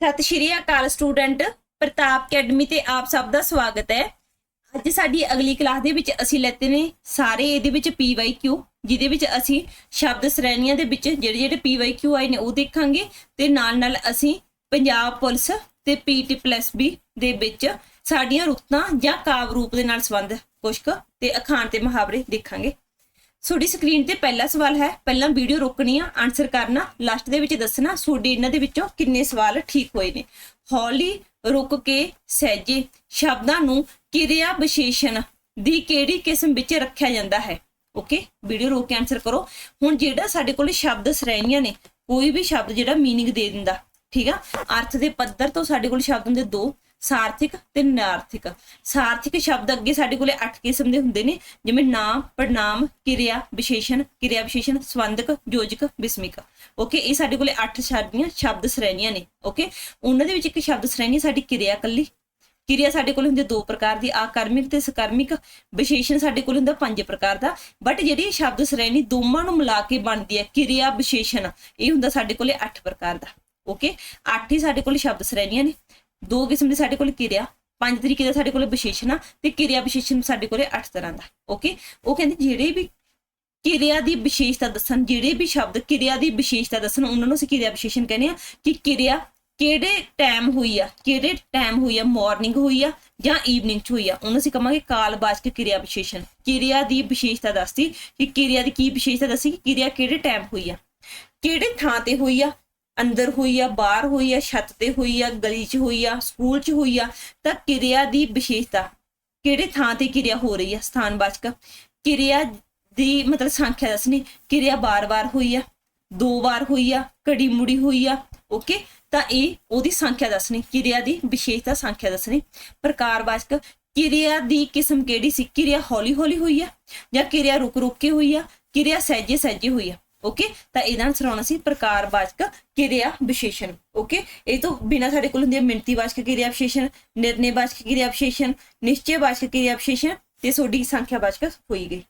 ਸਤਿ ਸ਼੍ਰੀ ਅਕਾਲ ਸਟੂਡੈਂਟ, ਪ੍ਰਤਾਪ ਅਕੈਡਮੀ ਤੇ ਆਪ ਸਭ ਦਾ ਸਵਾਗਤ ਹੈ। ਅੱਜ ਸਾਡੀ ਅਗਲੀ ਕਲਾਸ ਦੇ ਵਿੱਚ ਅਸੀਂ ਲੈਤੇ ਨੇ ਸਾਰੇ ਇਹਦੇ ਵਿੱਚ PYQ ਜਿਹਦੇ ਵਿੱਚ ਅਸੀਂ ਸ਼ਬਦ ਸ਼੍ਰੇਣੀਆਂ ਦੇ ਵਿੱਚ ਜਿਹੜੇ ਜਿਹੜੇ PYQ ਆਏ ਨੇ ਉਹ ਦੇਖਾਂਗੇ ਤੇ ਨਾਲ ਨਾਲ ਅਸੀਂ ਪੰਜਾਬ ਪੁਲਿਸ ਤੇ PT+B ਦੇ ਵਿੱਚ ਸਾਡੀਆਂ ਰੁੱਤਾਂ ਜਾਂ ਕਾਵ ਰੂਪ ਦੇ ਨਾਲ ਸੰਬੰਧ ਕੁਸ਼ਕ ਕੁ ਤੇ ਅਖਾਣ ਤੇ ਮੁਹਾਵਰੇ ਦੇਖਾਂਗੇ। ਤੁਹਾਡੀ ਸਕਰੀਨ ਤੇ ਪਹਿਲਾ ਸਵਾਲ ਹੈ ਪਹਿਲਾਂ ਵੀਡੀਓ ਰੋਕਣੀ ਆ ਆਨਸਰ ਕਰਨਾ ਲਾਸਟ ਦੇ ਵਿੱਚ ਦੱਸਣਾ ਤੁਹਾਡੇ ਇਹਨਾਂ ਦੇ ਵਿੱਚੋਂ ਕਿੰਨੇ ਸਵਾਲ ਠੀਕ ਹੋਏ ਨੇ ਹੌਲੀ ਰੁਕ ਕੇ ਸਹਿਜੇ ਸ਼ਬਦਾਂ ਨੂੰ ਕਿਰਿਆ ਵਿਸ਼ੇਸ਼ਣ ਦੀ ਕਿਹੜੀ ਕਿਸਮ ਵਿੱਚ ਰੱਖਿਆ ਜਾਂਦਾ ਹੈ ਓਕੇ ਵੀਡੀਓ ਰੋਕ ਕੇ ਆਨਸਰ ਕਰੋ ਹੁਣ ਜਿਹੜਾ ਸਾਡੇ ਕੋਲ ਸ਼ਬਦ ਸ਼੍ਰੇਣੀਆਂ ਨੇ ਕੋਈ ਵੀ ਸ਼ਬਦ ਜਿਹੜਾ मीनिंग ਦੇ ਦਿੰਦਾ ਠੀਕ ਆ ਅਰਥ ਦੇ ਪੱਧਰ ਤੋਂ ਸਾਡੇ ਕੋਲ ਸ਼ਬਦ ਹੁੰਦੇ ਦੋ ਸਾਰਥਿਕ ਤੇ ਨਾਰਥਿਕ। ਸਾਰਥਿਕ ਸ਼ਬਦ ਅੱਗੇ ਸਾਡੇ ਕੋਲੇ 8 ਕਿਸਮ ਦੇ ਹੁੰਦੇ ਨੇ, ਜਿਵੇਂ ਨਾਮ ਪੜਨਾਮ ਕਿਰਿਆ, ਵਿਸ਼ੇਸ਼ਣ ਕਿਰਿਆ ਵਿਸ਼ੇਸ਼ਣ ਸੰਬੰਧਕ ਯੋਜਕ ਵਿਸਮਿਕ ਓਕੇ ਇਹ ਸਾਡੇ ਕੋਲੇ 8 ਸ਼ਬਦੀਆਂ ਸ਼ਬਦ ਸ਼੍ਰੇਣੀਆਂ ਨੇ। ਓਕੇ ਉਹਨਾਂ ਦੇ ਵਿੱਚ ਇੱਕ ਸ਼ਬਦ ਸ਼੍ਰੇਣੀ ਸਾਡੀ ਕਿਰਿਆ ਕੱਲੀ ਕਿਰਿਆ ਸਾਡੇ ਕੋਲ ਹੁੰਦੀ ਦੋ ਪ੍ਰਕਾਰ ਦੀ, ਆਕਰਮਿਕ ਤੇ ਸਕਰਮਿਕ। ਵਿਸ਼ੇਸ਼ਣ ਸਾਡੇ ਕੋਲ ਹੁੰਦਾ ਪੰਜ ਪ੍ਰਕਾਰ ਦਾ। ਬਟ ਜਿਹੜੀ ਸ਼ਬਦ ਸ਼੍ਰੇਣੀ ਦੋਵਾਂ ਨੂੰ ਮਿਲਾ ਕੇ ਬਣਦੀ ਹੈ, ਕਿਰਿਆ ਵਿਸ਼ੇਸ਼ਣ, ਇਹ ਹੁੰਦਾ ਸਾਡੇ ਕੋਲੇ 8 ਪ੍ਰਕਾਰ ਦਾ। ਓਕੇ 8 ਹੀ ਸਾਡੇ ਕੋਲ ਸ਼ਬਦ ਸ਼੍ਰੇਣੀਆਂ ਨੇ। ਦੋ ਕਿਸਮ ਦੇ ਸਾਡੇ ਕੋਲ ਕਿਰਿਆ, ਪੰਜ ਤਰੀਕੇ ਦਾ ਸਾਡੇ ਕੋਲ ਵਿਸ਼ੇਸ਼ਣ ਆ ਤੇ ਕਿਰਿਆ ਵਿਸ਼ੇਸ਼ਣ ਸਾਡੇ ਕੋਲੇ 8 ਤਰ੍ਹਾਂ ਦਾ ਓਕੇ ਉਹ ਕਹਿੰਦੇ ਜਿਹੜੇ ਵੀ ਕਿਰਿਆ ਦੀ ਵਿਸ਼ੇਸ਼ਤਾ ਦੱਸਣ, ਜਿਹੜੇ ਵੀ ਸ਼ਬਦ ਕਿਰਿਆ ਦੀ ਵਿਸ਼ੇਸ਼ਤਾ ਦੱਸਣ, ਉਹਨਾਂ ਨੂੰ ਅਸੀਂ ਕਿਰਿਆ ਵਿਸ਼ੇਸ਼ਣ ਕਹਿੰਦੇ ਆ ਕਿ ਕਿਰਿਆ ਕਿਹੜੇ ਟਾਈਮ ਹੋਈ ਆ, ਕਿਹੜੇ ਟਾਈਮ ਹੋਈ ਆ ਮਾਰਨਿੰਗ ਹੋਈ ਆ ਜਾਂ ਈਵਨਿੰਗ ਚ ਹੋਈ ਆ, ਉਹਨੂੰ ਅਸੀਂ ਕਹਾਂਗੇ ਕਾਲਵਾਚਕ ਕਿਰਿਆ ਵਿਸ਼ੇਸ਼ਣ। ਕਿਰਿਆ ਦੀ ਵਿਸ਼ੇਸ਼ਤਾ ਦੱਸਦੀ ਕਿ ਕਿਰਿਆ ਦੀ ਕੀ ਵਿਸ਼ੇਸ਼ਤਾ ਦੱਸੀ ਕਿ ਕਿਰਿਆ ਕਿਹੜੇ ਟਾਈਮ ਹੋਈ ਆ, ਕਿਹੜੇ ਥਾਂ ਤੇ ਹੋਈ ਆ ਅੰਦਰ ਹੋਈ ਆ, ਬਾਹਰ ਹੋਈ ਆ, ਛੱਤ ਤੇ ਹੋਈ ਆ, ਗਲੀ 'ਚ ਹੋਈ ਆ, ਸਕੂਲ 'ਚ ਹੋਈ ਆ, ਤਾਂ ਕਿਰਿਆ ਦੀ ਵਿਸ਼ੇਸ਼ਤਾ ਕਿਹੜੇ ਥਾਂ ਤੇ ਕਿਰਿਆ ਹੋ ਰਹੀ ਆ? ਸਥਾਨ ਵਾਚਕ। ਕਿਰਿਆ ਦੀ ਮਤਲਬ ਸੰਖਿਆ ਦੱਸਣੀ। ਕਿਰਿਆ ਬਾਰ-ਬਾਰ ਹੋਈ ਆ, ਦੋ ਵਾਰ ਹੋਈ ਆ, ਘੜੀ ਮੁੜੀ ਹੋਈ ਆ, ਓਕੇ? ਤਾਂ ਇਹ ਉਹਦੀ ਸੰਖਿਆ ਦੱਸਣੀ, ਕਿਰਿਆ ਦੀ ਵਿਸ਼ੇਸ਼ਤਾ ਸੰਖਿਆ ਦੱਸਣੀ। ਪ੍ਰਕਾਰਵਾਚਕ ਕਿਰਿਆ ਦੀ ਕਿਸਮ ਕਿਹੜੀ ਸੀ? ਕਿਰਿਆ ਹੌਲੀ-ਹੌਲੀ ਹੋਈ ਆ ਜਾਂ ਕਿਰਿਆ ਰੁਕ-ਰੁਕ ਕੇ ਹੋਈ ਆ? ਕਿਰਿਆ ਸਹਿਜੇ-ਸਹਿਜੇ ਹੋਈ ਆ। ਓਕੇ ਤਾਂ ਇਹਦਾ ਆਨਸਰ ਆਉਣਾ ਸੀ ਪ੍ਰਕਾਰਵਾਚਕ ਕਿਰਿਆ ਵਿਸ਼ੇਸ਼ਣ। ਓਕੇ ਇਹ ਤੋਂ ਬਿਨਾ ਸਾਡੇ ਕੋਲ ਹੁੰਦੀ ਹੈ ਮਿਣਤੀਵਾਚਕ ਕਿਰਿਆ ਵਿਸ਼ੇਸ਼ਣ ਨਿਰਣੈਵਾਚਕ ਕਿਰਿਆ ਵਿਸ਼ੇਸ਼ਣ ਨਿਸ਼ਚੈਵਾਚਕ ਕਿਰਿਆ ਵਿਸ਼ੇਸ਼ਣ ਤੇ ਸੋਡੀ ਸੰਖਿਆਵਾਚਕ ਹੋਈ ਗਈ।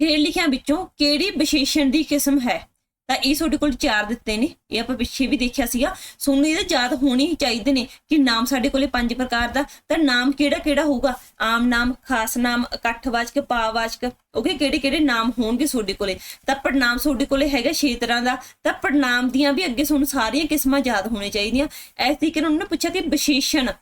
ਹੇਠ ਲਿਖਿਆਂ ਵਿੱਚੋਂ ਕਿਹੜੀ ਵਿਸ਼ੇਸ਼ਣ ਦੀ ਕਿਸਮ ਹੈ? ਤਾਂ ਇਹ ਤੁਹਾਡੇ ਕੋਲ ਚਾਰ ਦਿੱਤੇ ਨੇ, ਇਹ ਆਪਾਂ ਪਿੱਛੇ ਵੀ ਦੇਖਿਆ ਸੀਗਾ। ਤੁਹਾਨੂੰ ਇਹਦੇ ਯਾਦ ਹੋਣੇ ਹੀ ਚਾਹੀਦੇ ਨੇ ਕਿ ਨਾਮ ਸਾਡੇ ਕੋਲੇ ਪੰਜ ਪ੍ਰਕਾਰ ਦਾ, ਤਾਂ ਨਾਮ ਕਿਹੜਾ ਕਿਹੜਾ ਹੋਊਗਾ? ਆਮ ਨਾਮ, ਖਾਸ ਨਾਮ, ਇਕੱਠਵਾਚਕ, ਪਾਵਾਚਕ ਓਕੇ ਕਿਹੜੇ ਕਿਹੜੇ ਨਾਮ ਹੋਣਗੇ ਤੁਹਾਡੇ ਕੋਲੇ? ਤਾਂ ਪੜਨਾਮ ਤੁਹਾਡੇ ਕੋਲੇ ਹੈਗਾ 6 ਤਰ੍ਹਾਂ ਦਾ, ਤਾਂ ਪੜਨਾਮ ਦੀਆਂ ਵੀ ਅੱਗੇ ਤੁਹਾਨੂੰ ਸਾਰੀਆਂ ਕਿਸਮਾਂ ਯਾਦ ਹੋਣੀਆਂ ਚਾਹੀਦੀਆਂ। ਐਸ ਤਰੀਕੇ ਨਾਲ ਉਹਨਾਂ ਨੇ ਪੁੱਛਿਆ ਕਿ ਵਿਸ਼ੇਸ਼ਣ,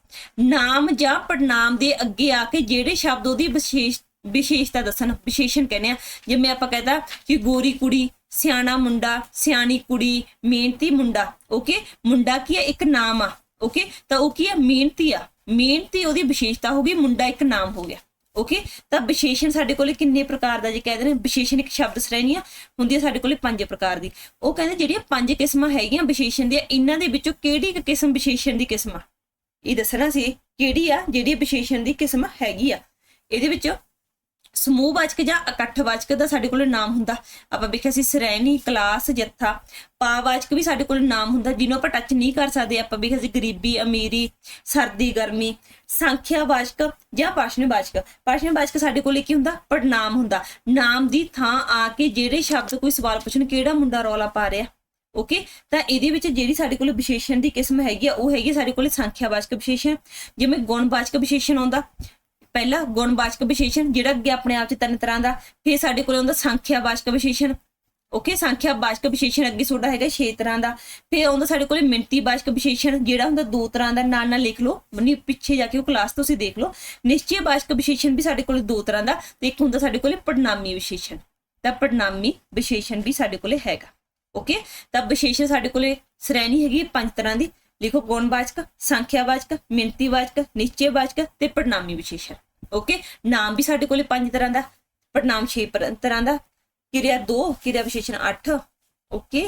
ਨਾਮ ਜਾਂ ਪੜਨਾਮ ਦੇ ਅੱਗੇ ਆ ਕੇ ਜਿਹੜੇ ਸ਼ਬਦ ਉਹਦੀ ਵਿਸ਼ੇਸ਼ ਵਿਸ਼ੇਸ਼ਤਾ ਦੱਸਣ, ਵਿਸ਼ੇਸ਼ਣ ਕਹਿੰਦੇ ਆ। ਜਿਵੇਂ ਆਪਾਂ ਕਹਿੰਦਾ ਕਿ ਗੋਰੀ ਕੁੜੀ ਸਿਆਣਾ ਮੁੰਡਾ, ਸਿਆਣੀ ਕੁੜੀ, ਮਿਹਨਤੀ ਮੁੰਡਾ ਓਕੇ ਮੁੰਡਾ ਕੀ ਹੈ ਇੱਕ ਨਾਮ ਆ ਓਕੇ ਤਾਂ ਉਹ ਕੀ ਹੈ ਮਿਹਨਤੀ ਆ। ਮਿਹਨਤੀ ਉਹਦੀ ਵਿਸ਼ੇਸ਼ਤਾ ਹੋ ਗਈ, ਮੁੰਡਾ ਇੱਕ ਨਾਮ ਹੋ ਗਿਆ ਓਕੇ ਤਾਂ ਵਿਸ਼ੇਸ਼ਣ ਸਾਡੇ ਕੋਲੇ ਕਿੰਨੇ ਪ੍ਰਕਾਰ ਦਾ ਜੇ ਕਹਿੰਦੇ ਨੇ, ਵਿਸ਼ੇਸ਼ਣ ਇੱਕ ਸ਼ਬਦ ਸ਼੍ਰੇਣੀ ਆ, ਹੁੰਦੀ ਹੈ ਸਾਡੇ ਕੋਲੇ ਪੰਜ ਪ੍ਰਕਾਰ ਦੀ। ਉਹ ਕਹਿੰਦੇ ਜਿਹੜੀਆਂ ਪੰਜ ਕਿਸਮਾਂ ਹੈਗੀਆਂ ਵਿਸ਼ੇਸ਼ਣ ਦੀਆਂ, ਇਹਨਾਂ ਦੇ ਵਿੱਚੋਂ ਕਿਹੜੀ ਇੱਕ ਕਿਸਮ ਵਿਸ਼ੇਸ਼ਣ ਦੀ ਕਿਸਮ ਆ? ਇਹ ਦੱਸਣਾ ਸੀ, ਕਿਹੜੀ ਆ ਜਿਹੜੀ ਵਿਸ਼ੇਸ਼ਣ ਦੀ ਕਿਸਮ ਹੈਗੀ ਆ? ਇਹਦੇ ਵਿੱਚ ਸਮੂਹ ਵਾਚਕ ਜਾਂ ਇਕੱਠ ਵਾਚਕ ਦਾ ਸਾਡੇ ਕੋਲ ਨਾਮ ਹੁੰਦਾ। ਆਪਾਂ ਵੇਖਿਆ ਸੀ ਸ਼੍ਰੇਣੀ, ਕਲਾਸ, ਜੱਥਾ ਪਾਵਾਚਕ ਵੀ ਸਾਡੇ ਕੋਲ ਨਾਮ ਹੁੰਦਾ, ਜਿਹਨੂੰ ਆਪਾਂ ਟੱਚ ਨਹੀਂ ਕਰ ਸਕਦੇ। ਆਪਾਂ ਵੇਖਿਆ ਸੀ ਗਰੀਬੀ, ਅਮੀਰੀ, ਸਰਦੀ, ਗਰਮੀ, ਸੰਖਿਆ ਵਾਚਕ ਜਾਂ ਭਾਸ਼ਣਵਾਚਕ ਭਾਸ਼ਣਵਾਚਕ ਸਾਡੇ ਕੋਲ ਕੀ ਹੁੰਦਾ? ਪੜਨਾਮ ਹੁੰਦਾ। ਨਾਮ ਦੀ ਥਾਂ ਆ ਕੇ ਜਿਹੜੇ ਸ਼ਬਦ ਕੋਈ ਸਵਾਲ ਪੁੱਛਣ ਕਿਹੜਾ ਮੁੰਡਾ ਰੌਲਾ ਪਾ ਰਿਹਾ। ਓਕੇ ਤਾਂ ਇਹਦੇ ਵਿੱਚ ਜਿਹੜੀ ਸਾਡੇ ਕੋਲ ਵਿਸ਼ੇਸ਼ਣ ਦੀ ਕਿਸਮ ਹੈਗੀ ਆ, ਉਹ ਹੈਗੀ ਸਾਡੇ ਕੋਲ ਸੰਖਿਆ ਵਾਚਕ ਵਿਸ਼ੇਸ਼ਣ। ਜਿਵੇਂ ਗੁਣਵਾਚਕ ਵਿਸ਼ੇਸ਼ਣ ਆਉਂਦਾ ਪਹਿਲਾ ਗੁਣਵਾਚਕ ਵਿਸ਼ੇਸ਼ਣ, ਜਿਹੜਾ ਅੱਗੇ ਆਪਣੇ ਆਪ ਚ ਤਿੰਨ ਤਰ੍ਹਾਂ ਦਾ, ਫਿਰ ਸਾਡੇ ਕੋਲ ਆਉਂਦਾ ਸੰਖਿਆਵਾਚਕ ਵਿਸ਼ੇਸ਼ਣ। ਓਕੇ ਸੰਖਿਆ ਸੰਖਿਆਵਾਚਕ ਵਿਸ਼ੇਸ਼ਣ ਅੱਗੇ ਤੁਹਾਡਾ ਹੈਗਾ 6 ਤਰ੍ਹਾਂ ਦਾ। ਫਿਰ ਆਉਂਦਾ ਸਾਡੇ ਕੋਲ ਮਿਣਤੀਵਾਚਕ ਵਿਸ਼ੇਸ਼ਣ, ਜਿਹੜਾ ਹੁੰਦਾ ਦੋ ਤਰ੍ਹਾਂ ਦਾ, ਨਾਲ ਨਾਲ ਲਿਖ ਲਓ। ਬਣੀ ਪਿੱਛੇ ਜਾ ਕੇ ਉਹ ਕਲਾਸ ਤੁਸੀਂ ਦੇਖ ਲਓ। ਨਿਸ਼ਚੈਵਾਚਕ ਵਿਸ਼ੇਸ਼ਣ ਵੀ ਸਾਡੇ ਕੋਲ ਦੋ ਤਰ੍ਹਾਂ ਦਾ ਤੇ ਇੱਕ ਹੁੰਦਾ ਸਾਡੇ ਕੋਲ ਪੜਨਾਮੀ ਵਿਸ਼ੇਸ਼ਣ। ਤਾਂ ਪੜਨਾਮੀ ਵਿਸ਼ੇਸ਼ਣ ਵੀ ਸਾਡੇ ਕੋਲੇ ਹੈਗਾ। ਓਕੇ ਤਾਂ ਵਿਸ਼ੇਸ਼ਣ ਸਾਡੇ ਕੋਲੇ ਸ਼੍ਰੇਣੀ ਹੈਗੀ ਪੰਜ ਤਰ੍ਹਾਂ ਦੀ। ਲਿਖੋ ਗੁਣਵਾਚਕ ਸੰਖਿਆਵਾਚਕ ਮਿਣਤੀਵਾਚਕ ਨਿਸ਼ਚੈਵਾਚਕ ਤੇ ਪੜਨਾਮੀ ਵਿਸ਼ੇਸ਼ਣ ਓਕੇ ਨਾਮ ਵੀ ਸਾਡੇ ਕੋਲੇ ਪੰਜ ਤਰ੍ਹਾਂ ਦਾ ਪੜਨਾਮ 6 ਤਰ੍ਹਾਂ ਦਾ, ਕਿਰਿਆ 2 ਕਿਰਿਆ ਵਿਸ਼ੇਸ਼ਣ 8 ਓਕੇ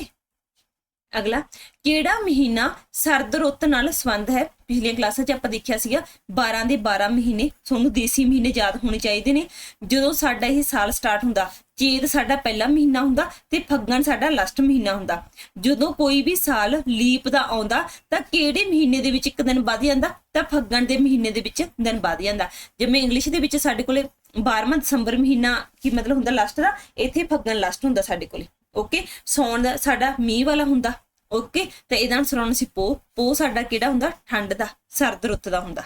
ਅਗਲਾ, ਕਿਹੜਾ ਮਹੀਨਾ ਸਰਦ ਰੁੱਤ ਨਾਲ ਸੰਬੰਧ ਹੈ? ਪਿਛਲੀਆਂ ਕਲਾਸਾਂ 'ਚ ਆਪਾਂ ਦੇਖਿਆ ਸੀਗਾ 12 ਦੇ 12 ਮਹੀਨੇ, ਤੁਹਾਨੂੰ ਦੇਸੀ ਮਹੀਨੇ ਯਾਦ ਹੋਣੇ ਚਾਹੀਦੇ ਨੇ। ਜਦੋਂ ਸਾਡਾ ਇਹ ਸਾਲ ਸਟਾਰਟ ਹੁੰਦਾ ਚੇਤ ਸਾਡਾ ਪਹਿਲਾ ਮਹੀਨਾ ਹੁੰਦਾ ਤੇ ਫੱਗਣ ਸਾਡਾ ਲਾਸਟ ਮਹੀਨਾ ਹੁੰਦਾ। ਜਦੋਂ ਕੋਈ ਵੀ ਸਾਲ ਲੀਪ ਦਾ ਆਉਂਦਾ, ਤਾਂ ਕਿਹੜੇ ਮਹੀਨੇ ਦੇ ਵਿੱਚ ਇੱਕ ਦਿਨ ਵੱਧ ਜਾਂਦਾ? ਤਾਂ ਫੱਗਣ ਦੇ ਮਹੀਨੇ ਦੇ ਵਿੱਚ ਦਿਨ ਵੱਧ ਜਾਂਦਾ। ਜਿਵੇਂ ਇੰਗਲਿਸ਼ ਦੇ ਵਿੱਚ ਸਾਡੇ ਕੋਲੇ 12ਵਾਂ ਦਸੰਬਰ ਮਹੀਨਾ ਕੀ ਮਤਲਬ ਹੁੰਦਾ ਲਾਸਟ ਦਾ? ਇੱਥੇ ਫੱਗਣ ਲਾਸਟ ਹੁੰਦਾ ਸਾਡੇ ਕੋਲੇ। ਓਕੇ ਸੌਣ ਦਾ ਸਾਡਾ ਮੀਂਹ ਵਾਲਾ ਹੁੰਦਾ। ਓਕੇ ਤੇ ਇਹਦਾ ਆਨਸਰ ਆਉਣਾ ਸੀ ਪੋ ਪੋ ਸਾਡਾ ਕਿਹੜਾ ਹੁੰਦਾ? ਠੰਡ ਦਾ, ਸਰਦ ਰੁੱਤ ਦਾ ਹੁੰਦਾ।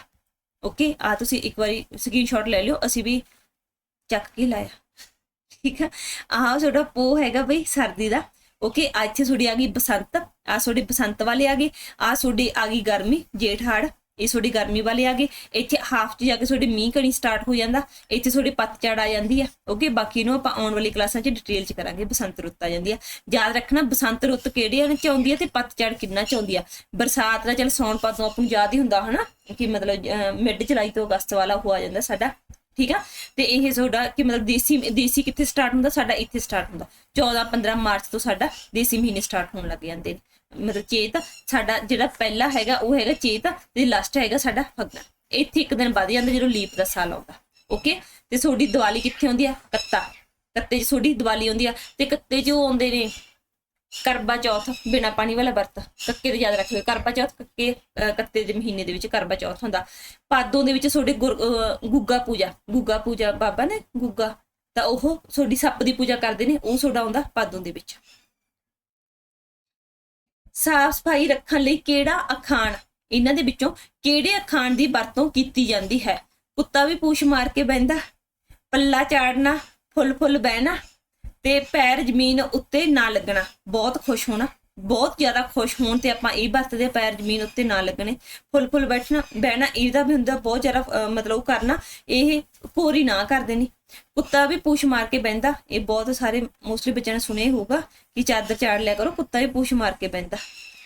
ਓਕੇ ਆ ਤੁਸੀਂ ਇੱਕ ਵਾਰੀ ਸਕਰੀਨਸ਼ਾਟ ਲੈ ਲਿਓ, ਅਸੀਂ ਵੀ ਚੱਕ ਕੇ ਲਾਇਆ। ਠੀਕ ਆ? ਆਹ ਤੁਹਾਡਾ ਪੋ ਹੈਗਾ ਬਈ ਸਰਦੀ ਦਾ। ਓਕੇ ਇੱਥੇ ਤੁਹਾਡੀ ਆ ਗਈ ਬਸੰਤ। ਆ ਤੁਹਾਡੀ ਬਸੰਤ ਵਾਲੇ ਆ ਗਏ ਆ ਤੁਹਾਡੀ ਆ ਗਈ ਗਰਮੀ, ਜੇਠ ਹਾੜ। ਇਹ ਤੁਹਾਡੀ ਗਰਮੀ ਵਾਲੇ ਆ ਗਏ। ਇੱਥੇ ਹਾਫ 'ਚ ਜਾ ਕੇ ਤੁਹਾਡੀ ਮੀਂਹ ਕਣੀ ਸਟਾਰਟ ਹੋ ਜਾਂਦਾ। ਇੱਥੇ ਤੁਹਾਡੀ ਪਤਝੜ ਆ ਜਾਂਦੀ ਆ। ਓਕੇ ਬਾਕੀ ਨੂੰ ਆਪਾਂ ਆਉਣ ਵਾਲੀ ਕਲਾਸਾਂ 'ਚ ਡਿਟੇਲ 'ਚ ਕਰਾਂਗੇ। ਬਸੰਤ ਰੁੱਤ ਆ ਜਾਂਦੀ ਆ। ਯਾਦ ਰੱਖਣਾ, ਬਸੰਤ ਰੁੱਤ ਕਿਹੜੀਆਂ ਚ ਆਉਂਦੀ ਆ ਤੇ ਪਤਝੜ ਕਿੰਨਾ ਚ ਆਉਂਦੀ ਆ? ਬਰਸਾਤ ਦਾ ਚਲ ਸੌਣ ਪਾਤੋਂ ਆਪਾਂ ਨੂੰ ਯਾਦ ਹੀ ਹੁੰਦਾ ਹਨਾ? ਕਿ ਮਤਲਬ ਮਿਡ ਜੁਲਾਈ ਤੋਂ ਅਗਸਤ ਵਾਲਾ ਹੋ ਆ ਜਾਂਦਾ ਸਾਡਾ। ਠੀਕ ਆ? ਤੇ ਇਹ ਤੁਹਾਡਾ ਕਿ ਮਤਲਬ ਦੇਸੀ ਦੇਸੀ ਕਿੱਥੇ ਸਟਾਰਟ ਹੁੰਦਾ? ਸਾਡਾ ਇੱਥੇ ਸਟਾਰਟ ਹੁੰਦਾ। 14 15 ਮਾਰਚ ਤੋਂ ਸਾਡਾ ਦੇਸੀ ਮਹੀਨੇ ਸਟਾਰਟ ਹੋਣ ਲੱਗ ਜਾਂਦੇ ਨੇ। ਮਤਲਬ ਚੇਤ ਸਾਡਾ ਜਿਹੜਾ ਪਹਿਲਾ ਹੈਗਾ, ਉਹ ਹੈਗਾ ਚੇਤ ਤੇ ਲਾਸਟ ਹੈਗਾ ਸਾਡਾ ਫੱਗਣ ਇੱਥੇ ਇੱਕ ਦਿਨ ਵੱਧ ਜਾਂਦਾ ਜਦੋਂ ਲੀਪ ਦਾ ਸਾਲ ਆਉਂਦਾ। ਓਕੇ ਤੇ ਤੁਹਾਡੀ ਦੀਵਾਲੀ ਕਿੱਥੇ ਆਉਂਦੀ ਆ? ਕੱਤਾ। ਕੱਤੇ 'ਚ ਤੁਹਾਡੀ ਦੀਵਾਲੀ ਆਉਂਦੀ ਆ ਤੇ ਕੱਤੇ 'ਚ ਉਹ ਆਉਂਦੇ ਨੇ। ਕਰਵਾ ਚੌਥ, ਬਿਨਾ ਪਾਣੀ ਵਾਲਾ ਵਰਤ। ਕੱਕੇ ਤੇ ਯਾਦ ਰੱਖ ਲਿਓ ਕਰਵਾ ਚੌਥ ਕੱਕੇ, ਅਹ ਕੱਤੇ ਦੇ ਮਹੀਨੇ ਦੇ ਵਿੱਚ ਕਰਵਾ ਚੌਥ ਹੁੰਦਾ। ਪਾਦੋਂ ਦੇ ਵਿੱਚ ਤੁਹਾਡੇ ਗੁਰ- ਅਹ ਗੁੱਗਾ ਪੂਜਾ ਗੁੱਗਾ ਪੂਜਾ ਬਾਬਾ ਨੇ, ਗੁੱਗਾ। ਤਾਂ ਉਹ ਤੁਹਾਡੀ ਸੱਪ ਦੀ ਪੂਜਾ ਕਰਦੇ ਨੇ, ਉਹ ਤੁਹਾਡਾ ਆਉਂਦਾ ਪਾਦੋਂ ਦੇ ਵਿੱਚ। ਸਾਫ਼ ਸਫ਼ਾਈ ਰੱਖਣ ਲਈ ਕਿਹੜਾ ਅਖਾਣ, ਇਹਨਾਂ ਦੇ ਵਿੱਚੋਂ ਕਿਹੜੇ ਅਖਾਣ ਦੀ ਵਰਤੋਂ ਕੀਤੀ ਜਾਂਦੀ ਹੈ? ਕੁੱਤਾ ਵੀ ਪੂਛ ਮਾਰ ਕੇ ਬਹਿੰਦਾ, ਪੱਲਾ ਚਾੜਨਾ, ਫੁੱਲ ਫੁੱਲ ਬਹਿਣਾ ਤੇ ਪੈਰ ਜ਼ਮੀਨ ਉੱਤੇ ਨਾ ਲੱਗਣਾ, ਬਹੁਤ ਖੁਸ਼ ਹੋਣਾ। ਬਹੁਤ ਜ਼ਿਆਦਾ ਖੁਸ਼ ਹੋਣ ਤੇ ਆਪਾਂ ਇਹ ਵਰਤਦੇ ਦੇ ਪੈਰ ਜ਼ਮੀਨ ਉੱਤੇ ਨਾ ਲੱਗਣੇ। ਫੁੱਲ ਫੁੱਲ ਬੈਠਣਾ, ਬਹਿਣਾ, ਇਹਦਾ ਵੀ ਹੁੰਦਾ ਬਹੁਤ ਜ਼ਿਆਦਾ ਮਤਲਬ ਕਰਨਾ। ਇਹ ਕੋਰੀ ਨਾ ਕਰ ਦੇਣੀ। ਕੁੱਤਾ ਵੀ ਪੂਛ ਮਾਰ ਕੇ ਬਹਿੰਦਾ। ਇਹ ਬਹੁਤ ਸਾਰੇ ਮੋਸਟਲੀ ਬੱਚਿਆਂ ਨੇ ਸੁਣਿਆ ਹੋਊਗਾ ਕਿ ਚਾਦਰ ਚਾੜ ਲਿਆ ਕਰੋ, ਕੁੱਤਾ ਵੀ ਪੂਛ ਮਾਰ ਕੇ ਬਹਿੰਦਾ।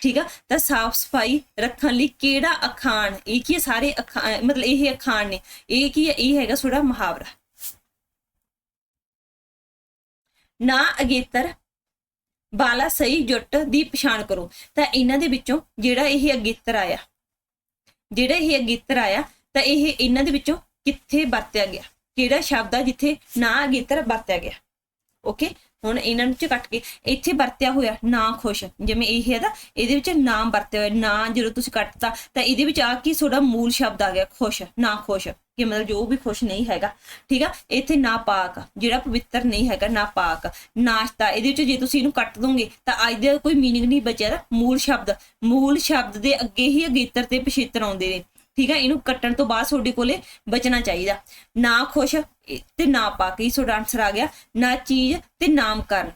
ਠੀਕ ਆ? ਤਾਂ ਸਾਫ਼ ਸਫ਼ਾਈ ਰੱਖਣ ਲਈ ਕਿਹੜਾ ਅਖਾਣ? ਇਹ ਕੀ ਹੈ? ਸਾਰੇ ਅਖਾਣ ਮਤਲਬ ਇਹ ਅਖਾਣ ਨੇ। ਇਹ ਕੀ ਹੈ ਇਹ ਹੈਗਾ ਥੋੜਾ ਮੁਹਾਵਰਾ। ਨਾ ਅਗੇਤਰ ਬਾਲਾ ਸਹੀ ਜੁੱਟ ਦੀ ਪਛਾਣ ਕਰੋ। ਤਾਂ ਇਹਨਾਂ ਦੇ ਵਿੱਚੋਂ ਜਿਹੜਾ ਇਹ ਅਗੇਤਰ ਆਇਆ, ਜਿਹੜਾ ਇਹ ਅਗੇਤਰ ਆਇਆ, ਤਾਂ ਇਹ ਇਹਨਾਂ ਦੇ ਵਿੱਚੋਂ ਕਿੱਥੇ ਵਰਤਿਆ ਗਿਆ? ਕਿਹੜਾ ਸ਼ਬਦ ਆ ਜਿੱਥੇ ਨਾ ਅਗੇਤਰ ਵਰਤਿਆ ਗਿਆ? ਓਕੇ ਹੁਣ ਇਹਨਾਂ ਨੂੰ ਚ ਕੱਟ ਕੇ ਇੱਥੇ ਵਰਤਿਆ ਹੋਇਆ ਨਾ ਖੁਸ਼, ਜਿਵੇਂ ਇਹ ਹੈ ਦਾ ਇਹਦੇ ਵਿੱਚ ਨਾਮ ਵਰਤਿਆ ਹੋਇਆ, ਨਾ ਜਦੋਂ ਤੁਸੀਂ ਕੱਟਤਾ ਤਾਂ ਇਹਦੇ ਵਿੱਚ ਆ ਕੀ ਤੁਹਾਡਾ ਮੂਲ ਸ਼ਬਦ ਆ ਗਿਆ, ਖੁਸ਼, ਨਾ ਖੁਸ਼, ਕਿ ਮਤਲਬ ਜੋ ਵੀ ਖੁਸ਼ ਨਹੀਂ ਹੈਗਾ, ਠੀਕ ਆ? ਇੱਥੇ ਨਾ ਪਾਕ, ਜਿਹੜਾ ਪਵਿੱਤਰ ਨਹੀਂ ਹੈਗਾ, ਨਾ ਪਾਕ, ਨਾਸ਼ਤਾ, ਇਹਦੇ ਵਿੱਚ ਜੇ ਤੁਸੀਂ ਇਹਨੂੰ ਕੱਟ ਦੋਗੇ ਤਾਂ ਅੱਜ ਦੇ ਕੋਈ ਮੀਨਿੰਗ ਨਹੀਂ ਬਚਿਆ ਮੂਲ ਸ਼ਬਦ ਮੂਲ ਸ਼ਬਦ ਦੇ ਅੱਗੇ ਹੀ ਅਗੇਤਰ ਤੇ ਪਿਛੇਤਰ ਆਉਂਦੇ ਨੇ। ਠੀਕ ਹੈ, ਇਹਨੂੰ ਕੱਟਣ ਤੋਂ ਬਾਅਦ ਤੁਹਾਡੇ ਕੋਲੇ ਬਚਣਾ ਚਾਹੀਦਾ। ਨਾ ਖੁਸ਼ ਤੇ ਨਾ ਪਾਕੀ ਤੁਹਾਡਾ ਆਨਸਰ ਆ ਗਿਆ, ਨਾ ਚੀਜ਼ ਤੇ ਨਾਮਕਰਨ।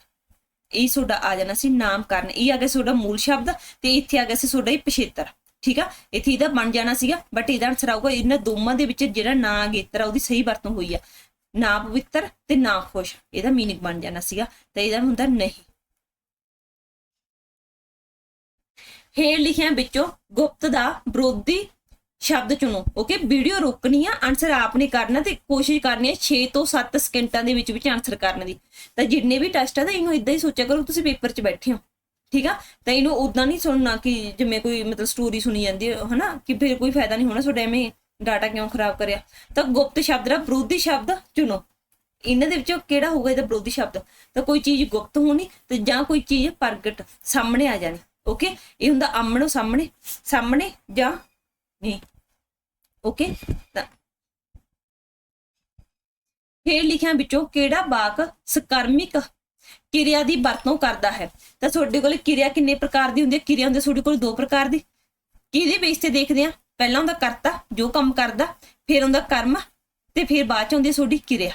ਇਹ ਤੁਹਾਡਾ ਆ ਜਾਣਾ ਸੀ ਨਾਮਕਰਨ। ਇਹ ਆ ਗਿਆ ਤੁਹਾਡਾ ਮੂਲ ਸ਼ਬਦ ਤੇ ਇੱਥੇ ਆ ਗਿਆ ਸੀ ਤੁਹਾਡਾ ਇਹ ਪਿਛੇਤਰ। ਠੀਕ ਆ? ਇੱਥੇ ਇਹਦਾ ਬਣ ਜਾਣਾ ਸੀਗਾ ਬਟ ਇਹਦਾ ਆਨਸਰ ਆਊਗਾ, ਇਹਨਾਂ ਦੋਵਾਂ ਦੇ ਵਿੱਚ ਜਿਹੜਾ ਨਾ ਅਗੇਤਰ ਆ, ਉਹਦੀ ਸਹੀ ਵਰਤੋਂ ਹੋਈ ਆ। ਨਾ ਪਵਿੱਤਰ ਤੇ ਨਾ ਖੁਸ਼, ਇਹਦਾ ਮੀਨਿੰਗ ਬਣ ਜਾਣਾ ਸੀਗਾ, ਤੇ ਇਹਦਾ ਹੁੰਦਾ ਨਹੀਂ। ਹੇਠ ਲਿਖਿਆ ਵਿੱਚੋਂ ਗੁਪਤ ਦਾ ਵਿਰੋਧੀ ਸ਼ਬਦ ਚੁਣੋ ਓਕੇ ਵੀਡੀਓ ਰੋਕਣੀ ਆ ਆਨਸਰ ਆਪਨੇ ਕਰਨਾ ਤੇ ਕੋਸ਼ਿਸ਼ ਕਰਨੀ ਆ 6 ਤੋਂ 7 ਸਕਿੰਟਾਂ ਦੇ ਵਿੱਚ ਵਿੱਚ ਆਨਸਰ ਕਰਨ ਦੀ। ਤਾਂ ਜਿੰਨੇ ਵੀ ਟੈਸਟ ਆ ਤਾਂ ਇਹਨੂੰ ਇਦਾਂ ਹੀ ਸੋਚਿਆ ਕਰੋ, ਤੁਸੀਂ ਪੇਪਰ 'ਚ ਬੈਠੇ ਹੋ, ਠੀਕ ਆ? ਤਾਂ ਇਹਨੂੰ ਉਦਾਂ ਨਹੀਂ ਸੁਣਨਾ ਕਿ ਜਿਵੇਂ ਕੋਈ ਮਤਲਬ ਸਟੋਰੀ ਸੁਣੀ ਜਾਂਦੀ ਹੈ, ਹਨਾ? ਕਿ ਫਿਰ ਕੋਈ ਫਾਇਦਾ ਨਹੀਂ ਹੋਣਾ ਤੁਹਾਡਾ ਐਵੇਂ ਡਾਟਾ ਕਿਉਂ ਖਰਾਬ ਕਰਿਆ? ਤਾਂ ਗੁਪਤ ਸ਼ਬਦ ਦਾ ਵਿਰੋਧੀ ਸ਼ਬਦ ਚੁਣੋ। ਇਹਨਾਂ ਦੇ ਵਿੱਚੋਂ ਕਿਹੜਾ ਹੋਊਗਾ ਇਹਦਾ ਵਿਰੋਧੀ ਸ਼ਬਦ? ਤਾਂ ਕੋਈ ਚੀਜ਼ ਗੁਪਤ ਹੋਣੀ ਤੇ ਜਾਂ ਕੋਈ ਚੀਜ਼ ਪ੍ਰਗਟ, ਸਾਹਮਣੇ ਆ ਜਾਣੀ ਓਕੇ ਇਹ ਹੁੰਦਾ ਆਮਣੋ ਸਾਹਮਣੇ ਸਾਹਮਣੇ ਜਾਂ ਨਹੀਂ ਓਕੇ ਤਾਂ ਹੇਠ ਲਿਖਿਆਂ ਵਿੱਚੋਂ ਕਿਹੜਾ ਵਾਕ ਸਕਰਮਿਕ ਕਿਰਿਆ ਦੀ ਵਰਤੋਂ ਕਰਦਾ ਹੈ? ਤਾਂ ਤੁਹਾਡੇ ਕੋਲ ਕਿਰਿਆ ਕਿੰਨੇ ਪ੍ਰਕਾਰ ਦੀ ਹੁੰਦੀ ਹੈ? ਕਿਰਿਆ ਹੁੰਦੀ ਤੁਹਾਡੇ ਕੋਲ ਦੋ ਪ੍ਰਕਾਰ ਦੀ। ਕਿਹਦੇ ਬੇਸ ਤੇ ਦੇਖਦੇ ਆ ਪਹਿਲਾਂ ਹੁੰਦਾ ਕਰਤਾ, ਜੋ ਕੰਮ ਕਰਦਾ, ਫਿਰ ਹੁੰਦਾ ਕਰਮ, ਤੇ ਫਿਰ ਬਾਅਦ ਚ ਹੁੰਦੀ ਹੈ ਤੁਹਾਡੀ ਕਿਰਿਆ।